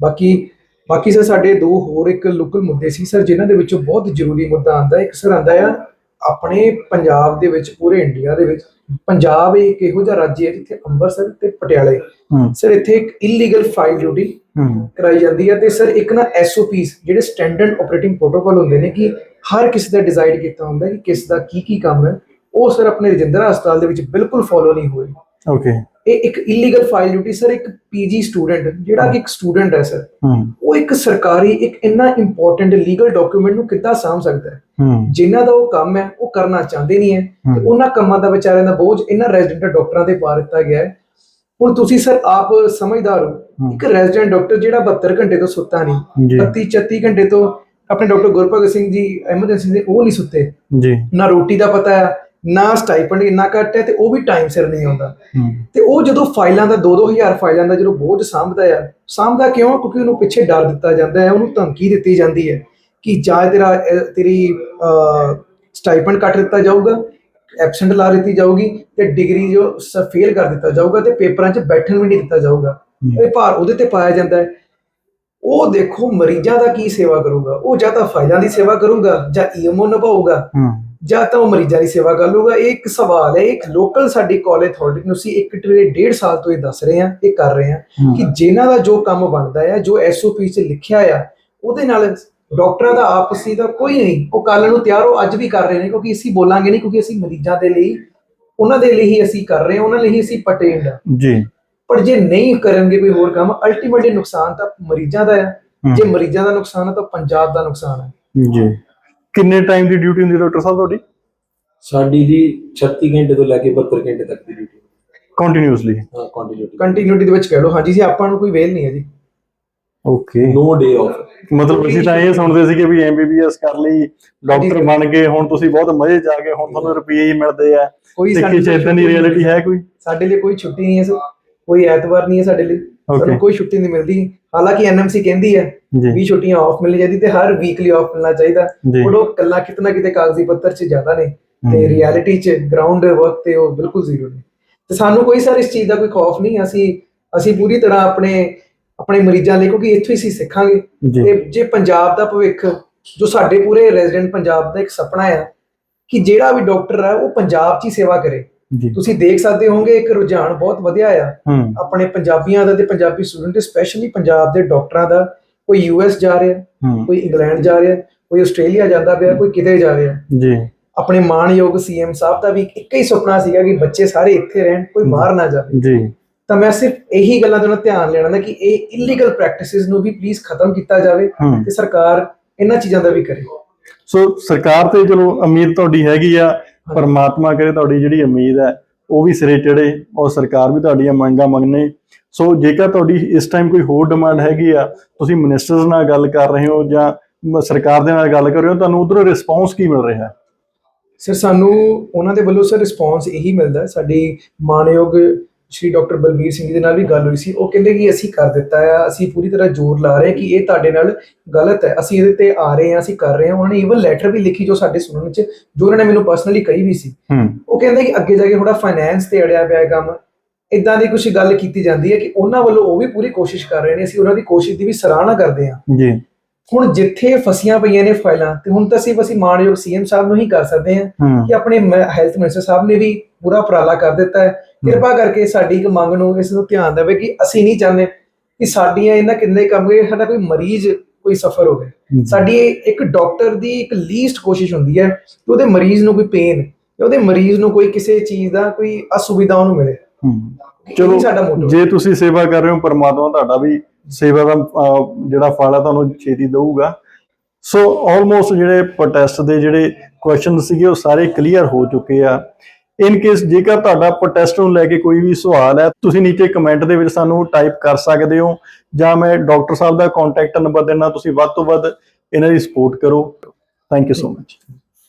ਬਾਕੀ ਬਾਕੀ ਸਰ ਸਾਡੇ ਦੋ ਹੋਰ ਇੱਕ ਲੋਕਲ ਮੁੱਦੇ ਸੀ। ਸਰ ਜਿਨ੍ਹਾਂ ਦੇ ਵਿੱਚੋਂ ਬਹੁਤ ਜ਼ਰੂਰੀ ਮੁੱਦਾ ਆਂਦਾ ਇੱਕ ਸਰ ਆਂਦਾ ਆ ਆਪਣੇ ਪੰਜਾਬ ਦੇ ਵਿੱਚ ਪੂਰੇ ਇੰਡੀਆ ਦੇ ਵਿੱਚ ਪੰਜਾਬ ਇੱਕ ਇਹੋ ਜਿਹਾ ਰਾਜ ਹੈ ਜਿੱਥੇ ਅੰਮ੍ਰਿਤਸਰ ਤੇ ਪਟਿਆਲੇ ਸਰ ਇੱਥੇ ਇੱਕ ਇਲੀਗਲ ਫਾਈਲ ਡਿਊਟੀ ਕਰਾਈ ਜਾਂਦੀ ਹੈ ਤੇ ਸਰ ਇੱਕ ਨਾ ਐਸਓਪੀਸ ਜਿਹੜੇ ਸਟੈਂਡਰਡ ਆਪਰੇਟਿੰਗ ਪ੍ਰੋਟੋਕਾਲ ਹੁੰਦੇ ਨੇ ਕਿ ਹਰ ਕਿਸੇ ਦਾ ਡਿਜ਼ਾਈਡ ਕੀਤਾ ਹੁੰਦਾ ਕਿ ਕਿਸ ਦਾ ਕੀ ਕੀ ਕੰਮ ਹੈ ਉਹ ਸਰ ਆਪਣੇ ਰਜਿੰਦਰਾ ਹਸਪਤਾਲ ਦੇ ਵਿੱਚ ਬਿਲਕੁਲ ਫੋਲੋ ਨਹੀਂ ਹੋਏ ਓਕੇ ਇਹ ਇੱਕ ਇਲੀਗਲ ਫਾਈਲ ਡਿਊਟੀ ਸਰ ਇੱਕ ਪੀਜੀ ਸਟੂਡੈਂਟ ਜਿਹੜਾ ਕਿ ਇੱਕ ਸਟੂਡੈਂਟ ਹੈ ਸਰ ਉਹ ਇੱਕ ਸਰਕਾਰੀ ਇੱਕ ਇੰਨਾ ਇੰਪੋਰਟੈਂਟ ਲੀਗਲ ਡਾਕੂਮੈਂਟ ਨੂੰ ਕਿੱਦਾਂ ਸਾਂਭ ਸਕਦਾ ਹੈ? ਜਿਨ੍ਹਾਂ ਦਾ ਉਹ ਕੰਮ ਹੈ ਉਹ ਕਰਨਾ ਚਾਹੁੰਦੇ ਨਹੀਂ ਹੈ। ਤੇ ਉਹਨਾਂ ਕੰਮਾਂ ਦਾ ਵਿਚਾਰਿਆਂ ਦਾ ਬੋਝ ਇਹਨਾਂ ਰੈਜ਼ੀਡੈਂਟ ਡਾਕਟਰਾਂ ਤੇ ਪਾ ਦਿੱਤਾ ਗਿਆ ਹੈ। ਹੁਣ ਤੁਸੀਂ ਸਰ ਆਪ ਸਮਝਦਾਰ ਹੋ। ਇੱਕ ਰੈਜ਼ੀਡੈਂਟ ਡਾਕਟਰ ਜਿਹੜਾ 32 ਘੰਟੇ ਤੋਂ ਸੁੱਤਾ ਨਹੀਂ ਜੀ। 32 36 ਘੰਟੇ ਤੋਂ ਆਪਣੇ ਡਾਕਟਰ ਗੁਰਭਗਤ ਸਿੰਘ ਜੀ ਐਮਰਜੈਂਸੀ ਦੇ ਉਹ ਨਹੀਂ ਸੁੱਤੇ। ਜੀ। ਨਾ ਰੋਟੀ ਦਾ ਪਤਾ ਹੈ ਨਾ ਸਟਾਈਪੈਂਡ ਇੰਨਾ ਘੱਟ ਹੈ ਤੇ ਉਹ ਵੀ ਟਾਈਮ ਸਿਰ ਨਹੀਂ ਆਉਂਦਾ। ਤੇ ਉਹ ਜਦੋਂ ਫਾਈਲਾਂ ਦਾ 2-2000 ਫਾਈਲਾਂ ਦਾ ਜਦੋਂ ਬੋਝ ਸਾਂਭਦਾ ਆ ਸਾਂਭਦਾ ਕਿਉਂ? ਕਿਉਂਕਿ ਉਹਨੂੰ ਪਿੱਛੇ ਡਰ ਦਿੱਤਾ ਜਾਂਦਾ ਹੈ ਉਹਨੂੰ ਧਮਕੀ ਦਿੱਤੀ ਜਾਂਦੀ ਹੈ ਕਿ ਜਾਂ ਤੇਰਾ ਤੇਰੀ ਸਟਾਈਪੈਂਡ ਕੱਟ ਦਿੱਤਾ ਜਾਊਗਾ ਐਬਸੈਂਟ ਲਾ ਦਿੱਤੀ ਜਾਊਗੀ ਤੇ ਡਿਗਰੀ ਜੋ ਫੇਲ ਕਰ ਦਿੱਤਾ ਜਾਊਗਾ ਤੇ ਪੇਪਰਾਂ 'ਚ ਬੈਠਣ ਵੀ ਨਹੀਂ ਦਿੱਤਾ ਜਾਊਗਾ। ਇਹ ਭਾਰ ਉਹਦੇ ਤੇ ਪਾਇਆ ਜਾਂਦਾ ਹੈ। ਉਹ ਦੇਖੋ ਮਰੀਜ਼ਾਂ ਦਾ ਕੀ ਸੇਵਾ ਕਰੂਗਾ? ਉਹ ਜਾਂ ਤਾਂ ਫਾਈਲਾਂ ਦੀ ਸੇਵਾ ਕਰੂਗਾ ਜਾਂ ਈਐਮਓ ਨਿਭਾਊਗਾ। ਹੂੰ। ਜਾਂ ਤਾਂ ਉਹ ਮਰੀਜ਼ਾਂ ਦੀ ਸੇਵਾ ਕਰ ਲੂਗਾ ਇਹ ਇੱਕ ਸਵਾਲ ਹੈ ਇੱਕ ਲੋਕਲ ਸਾਡੀ ਕਾਲਜ ਅਥਾਰਟੀ ਨੂੰ ਅਸੀਂ ਇੱਕ ਟਰੇ ਡੇਢ ਸਾਲ ਤੋਂ ਇਹ ਦੱਸ ਰਹੇ ਹਾਂ ਇਹ ਕਰ ਰਹੇ ਹਾਂ ਹੂੰ। ਕਿ ਜਿਨ੍ਹਾਂ ਦਾ ਜੋ ਕੰਮ ਬਣਦਾ ਹੈ ਜੋ ਐਸਓਪੀ 'ਚ ਲਿਖਿਆ ਆ ਉਹਦੇ ਨਾਲ ਡਾਕਟਰਾਂ ਦਾ ਆਪਸੀ ਦਾ ਕੋਈ ਨਹੀਂ ਉਹ ਕੱਲ ਨੂੰ ਤਿਆਰ ਉਹ ਅੱਜ ਵੀ ਕਰ ਰਹੇ ਨੇ ਕਿਉਂਕਿ ਅਸੀਂ ਬੋਲਾਂਗੇ ਨਹੀਂ ਕਿਉਂਕਿ ਅਸੀਂ ਮਰੀਜ਼ਾਂ ਦੇ ਲਈ ਉਹਨਾਂ ਦੇ ਲਈ ਹੀ ਅਸੀਂ ਕਰ ਰਹੇ ਹਾਂ ਉਹਨਾਂ ਲਈ ਹੀ ਅਸੀਂ ਪਟੇਂਡ ਆ ਜੀ। ਪਰ ਜੇ ਨਹੀਂ ਕਰਨਗੇ ਕੋਈ ਹੋਰ ਕੰਮ ਅਲਟੀਮੇਟਲੀ ਨੁਕਸਾਨ ਤਾਂ ਮਰੀਜ਼ਾਂ ਦਾ ਹੈ ਹੂੰ। ਜੇ ਮਰੀਜ਼ਾਂ ਦਾ ਨੁਕਸਾਨ ਹੈ ਤਾਂ ਪੰਜਾਬ ਦਾ ਨੁਕਸਾਨ ਹੈ ਜੀ। ਕਿੰਨੇ ਟਾਈਮ ਦੀ ਡਿਊਟੀ ਹੁੰਦੀ ਡਾਕਟਰ ਸਾਹਿਬ ਤੁਹਾਡੀ? ਸਾਡੀ ਜੀ 36 ਘੰਟੇ ਤੋਂ ਲੈ ਕੇ 72 ਘੰਟੇ ਤੱਕ ਦੀ ਡਿਊਟੀ ਕੰਟੀਨਿਊਸਲੀ ਹਾਂ ਕੰਟੀਨਿਊਟੀ ਕੰਟੀਨਿਊਟੀ ਦੇ ਵਿੱਚ ਕਹਿ ਲਓ। ਹਾਂਜੀ ਜੀ ਆਪਾਂ ਨੂੰ ਕੋਈ ਵੇਲ ਨਹੀਂ ਹੈ ਜੀ। ਓਕੇ ਨੋ ਡੇ ਆਫ ਮਤਲਬ ਅਸੀਂ ਤਾਂ ਇਹ ਸੁਣਦੇ ਸੀਗੇ ਵੀ ਐਮਬੀਬੀਐਸ ਕਰ ਲਈ ਡਾਕਟਰ ਬਣ ਗਏ ਹੁਣ ਤੁਸੀਂ ਬਹੁਤ ਮਜ਼ੇ ਆ ਗਏ ਹੁਣ ਤੁਹਾਨੂੰ ਰੁਪਏ ਹੀ ਮਿਲਦੇ ਆ। ਕੋਈ ਸਾਡੀ ਕੀ ਇਦਾਂ ਦੀ ਰਿਐਲਿਟੀ ਹੈ ਕੋਈ? ਸਾਡੇ ਲਈ ਕੋਈ ਛੁੱਟੀ ਨਹੀਂ ਹੈ ਸਰ। ਕੋਈ ਐਤਵਾਰ ਨਹੀਂ ਹੈ ਸਾਡੇ ਲਈ. ਸਾਨੂੰ ਕੋਈ ਛੁੱਟੀ ਨਹੀਂ ਮਿਲਦੀ। ਹਾਲਾਂਕਿ ਐਨਐਮਸੀ ਕਹਿੰਦੀ ਹੈ 20 ਛੁੱਟੀਆਂ ਆਫ ਮਿਲਣੀ ਚਾਹੀਦੀ ਤੇ ਹਰ ਵੀਕਲੀ ਆਫ ਮਿਲਣਾ ਚਾਹੀਦਾ। ਉਹ ਕੱਲਾ ਕਿਤਨਾ ਕਿਤੇ ਕਾਗਜ਼ੀ ਪੱਤਰ 'ਚ ਜ਼ਿਆਦਾ ਨੇ ਤੇ। ਰਿਐਲਿਟੀ 'ਚ ਗਰਾਊਂਡ ਵਰਕ ਤੇ ਉਹ ਬਿਲਕੁਲ ਜ਼ੀਰੋ ਨੇ। ਤੇ ਸਾਨੂੰ ਕੋਈ ਸਰ ਇਸ ਚੀਜ਼ ਦਾ ਕੋਈ ਖੌਫ ਨਹੀਂ ਅਸੀਂ ਅਸੀਂ ਪੂਰੀ ਤਰ੍ਹਾਂ ਆਪਣੇ ਆਪਣੇ ਮਰੀਜ਼ਾਂ ਲਈ ਕਿਉਂਕਿ ਇੱਥੋਂ ਹੀ ਅਸੀਂ ਸਿੱਖਾਂਗੇ। ਤੇ ਜੇ ਪੰਜਾਬ ਦਾ ਭਵਿੱਖ ਜੋ ਸਾਡੇ ਪੂਰੇ ਰੈਜ਼ੀਡੈਂਟ ਪੰਜਾਬ ਦਾ ਇੱਕ ਸੁਪਨਾ ਹੈ ਕਿ ਜਿਹੜਾ ਵੀ ਡਾਕਟਰ ਹੈ ਉਹ ਪੰਜਾਬ 'ਚ ਹੀ ਸੇਵਾ ਕਰੇ। ਜੀ। ਤੁਸੀਂ ਦੇਖ ਸਕਦੇ ਹੋਵੋਗੇ ਇੱਕ ਰੁਝਾਨ ਬਹੁਤ ਵਧਿਆ ਆ। ਹੂੰ। ਆਪਣੇ ਪੰਜਾਬੀਆਂ ਦਾ ਤੇ ਪੰਜਾਬੀ ਸਟੂਡੈਂਟ ਸਪੈਸ਼ਲੀ ਪੰਜਾਬ ਦੇ ਡਾਕਟਰਾਂ ਦਾ ਕੋਈ ਯੂਐਸ ਜਾ ਰਿਹਾ ਹੂੰ। ਕੋਈ ਇੰਗਲੈਂਡ ਜਾ ਰਿਹਾ ਕੋਈ ਆਸਟ੍ਰੇਲੀਆ ਜਾਂਦਾ ਪਿਆ ਕੋਈ ਕਿਤੇ ਜਾ ਰਿਹਾ। ਜੀ। ਆਪਣੇ ਮਾਣਯੋਗ ਸੀਐਮ ਸਾਹਿਬ ਦਾ ਵੀ ਇੱਕ ਹੀ ਸੁਪਨਾ ਸੀਗਾ ਕਿ ਬੱਚੇ ਸਾਰੇ ਇੱਥੇ ਰਹਿਣ ਕੋਈ ਬਾਹਰ ਨਾ ਜਾਵੇ। ਜੀ। ਤਾਂ ਮੈਂ ਸਿਰਫ ਇਹੀ ਗੱਲਾਂ ਤੋਂ ਧਿਆਨ ਲੈਣਾ ਦਾ ਕਿ ਇਹ ਇਲੀਗਲ ਪ੍ਰੈਕਟਿਸਿਸ ਨੂੰ ਵੀ ਪਲੀਜ਼ ਖਤਮ ਕੀਤਾ ਜਾਵੇ ਹੂੰ। ਤੇ ਸਰਕਾਰ ਇਹਨਾਂ ਚੀਜ਼ਾਂ ਦਾ ਵੀ ਕਰੇ। ਸੋ ਸਰਕਾਰ ਤੇ ਚਲੋ ਉਮੀਦ ਤੁਹਾਡੀ ਹੈਗੀ ਆ। ਪਰਮਾਤਮਾ ਕਰੇ ਤੁਹਾਡੀ ਜਿਹੜੀ ਉਮੀਦ ਹੈ, ਉਹ ਵੀ ਸਿਰੇ ਚੜੇ ਔਰ ਸਰਕਾਰ ਵੀ ਤੁਹਾਡੀਆਂ ਮੰਗਾਂ ਮੰਨੇ ਸੋ ਜੇਕਰ ਤੁਹਾਡੀ ਇਸ ਟਾਈਮ ਕੋਈ ਹੋਰ ਡਿਮਾਂਡ ਹੈਗੀ ਆ, ਤੁਸੀਂ ਮਿਨਿਸਟਰਸ ਨਾਲ ਗੱਲ ਕਰ ਰਹੇ ਹੋ ਜਾਂ ਸਰਕਾਰ ਦੇ ਨਾਲ ਗੱਲ ਕਰ ਰਹੇ ਹੋ, ਤੁਹਾਨੂੰ ਉਧਰੋਂ ਰਿਸਪੌਂਸ ਕੀ ਮਿਲ ਰਿਹਾ ਹੈ ਸਰ ਸਾਨੂੰ ਉਹਨਾਂ ਦੇ ਵੱਲੋਂ ਸਰ ਰਿਸਪੌਂਸ ਇਹੀ ਮਿਲਦਾ ਹੈ। ਸਾਡੀ ਮਾਨਯੋਗ ਸ਼੍ਰੀ ਡਾਕਟਰ ਬਲਬੀਰ ਸਿੰਘ ਜੀ ਦੇ ਨਾਲ ਵੀ ਗੱਲ ਹੋਈ ਸੀ। ਉਹ ਕਹਿੰਦੇ ਕਿ ਅਸੀਂ ਕਰ ਦਿੱਤਾ ਆ ਅਸੀਂ ਪੂਰੀ ਤਰ੍ਹਾਂ ਜ਼ੋਰ ਲਾ ਰਹੇ ਹਾਂ ਕਿ ਇਹ ਤੁਹਾਡੇ ਨਾਲ ਗਲਤ ਹੈ। ਅਸੀਂ ਇਹਦੇ ਤੇ ਆ ਰਹੇ ਹਾਂ ਅਸੀਂ ਕਰ ਰਹੇ ਹਾਂ। ਉਹਨਾਂ ਨੇ ਈਵਨ ਲੈਟਰ ਵੀ ਲਿਖੀ ਜੋ ਸਾਡੇ ਸੁਣਨ ਚ ਜੋ ਉਹਨਾਂ ਨੇ ਮੈਨੂੰ ਪਰਸਨਲੀ ਕਹੀ ਵੀ ਸੀ। ਉਹ ਕਹਿੰਦੇ ਕਿ ਅੱਗੇ ਜਾ ਕੇ ਥੋੜਾ ਫਾਈਨੈਂਸ ਤੇ ਅੜਿਆ ਪਿਆ ਕੰਮ। ਇਦਾਂ ਦੀ ਕੁਝ ਗੱਲ ਕੀਤੀ ਜਾਂਦੀ ਹੈ ਕਿ ਉਹਨਾਂ ਵੱਲੋਂ ਉਹ ਵੀ ਪੂਰੀ ਕੋਸ਼ਿਸ਼ ਕਰ ਰਹੇ ਨੇ। ਅਸੀਂ ਉਹਨਾਂ ਦੀ ਕੋਸ਼ਿਸ਼ ਦੀ ਵੀ ਸਰਾਹਨਾ ਕਰਦੇ ਹਾਂ। ਜੀ। ਹੁਣ ਜਿੱਥੇ ਫਸੀਆਂ ਪਈਆਂ ਨੇ ਫਾਈਲਾਂ ਤੇ ਹੁਣ ਤਾਂ ਅਸੀਂ ਅਸੀਂ ਮਾਨਯੋਗ ਸੀਐਮ ਸਾਹਿਬ ਨੂੰ ਹੀ ਕਰ ਸਕਦੇ ਹਾਂ ਹੂੰ। ਕਿ ਆਪਣੇ ਹੈਲਥ ਮਿਨਿਸਟਰ ਸਾਹਿਬ ਨੇ ਵੀ ਪੂਰਾ ਉਪਰਾਲਾ ਕਰ ਦਿੱਤਾ ਹੈ। ਕਿਰਪਾ ਕਰਕੇ ਸਾਡੀ ਇੱਕ ਮੰਗ ਨੂੰ ਇਸ ਨੂੰ ਧਿਆਨ ਦੇਵੇ ਕਿ ਅਸੀਂ ਨਹੀਂ ਚਾਹੁੰਦੇ ਕਿ ਸਾਡੀਆਂ ਇਹਨਾਂ ਕਿੰਨੇ ਕੰਮ ਗਏ ਸਾਡਾ ਕੋਈ ਮਰੀਜ਼ ਕੋਈ ਸਫਰ ਹੋਵੇ। ਸਾਡੀ ਇੱਕ ਡਾਕਟਰ ਦੀ ਇੱਕ ਲੀਸਟ ਕੋਸ਼ਿਸ਼ ਹੁੰਦੀ ਹੈ ਕਿ ਉਹਦੇ ਮਰੀਜ਼ ਨੂੰ ਕੋਈ ਪੇਨ ਜਾਂ ਉਹਦੇ ਮਰੀਜ਼ ਨੂੰ ਕੋਈ ਕਿਸੇ ਚੀਜ਼ ਦਾ ਕੋਈ ਅਸੁਵਿਧਾ ਉਹਨੂੰ ਮਿਲੇ। ਚਲੋ ਜੇ ਤੁਸੀਂ ਸੇਵਾ ਕਰ ਰਹੇ ਹੋ ਪਰਮਾਤਮਾ ਤੁਹਾਡਾ ਵੀ ਸੇਵਾ ਦਾ ਜਿਹੜਾ ਫਲ ਹੈ ਤੁਹਾਨੂੰ ਛੇਤੀ ਦਊਗਾ। ਸੋ ਆਲਮੋਸਟ ਜਿਹੜੇ ਪ੍ਰੋਟੈਸਟ ਦੇ ਜਿਹੜੇ ਕੁਐਸਚਨ ਸੀਗੇ ਉਹ ਸਾਰੇ ਕਲੀਅਰ ਹੋ ਚੁੱਕੇ ਆ। ਇਨ ਕੇਸ ਜੇਕਰ ਤੁਹਾਡਾ ਪ੍ਰੋਟੈਸਟ ਨੂੰ ਲੈ ਕੇ ਕੋਈ ਵੀ ਸਵਾਲ ਹੈ, ਤੁਸੀਂ ਨੀਚੇ ਕਮੈਂਟ ਦੇ ਵਿੱਚ ਸਾਨੂੰ ਟਾਈਪ ਕਰ ਸਕਦੇ ਹੋ, ਜਾਂ ਮੈਂ ਡਾਕਟਰ ਸਾਹਿਬ ਦਾ ਕੰਟੈਕਟ ਨੰਬਰ ਦੇਣਾ ਤੁਸੀਂ ਵੱਧ ਤੋਂ ਵੱਧ ਇਹਨਾਂ ਦੀ ਸਪੋਰਟ ਕਰੋ। Thank you so much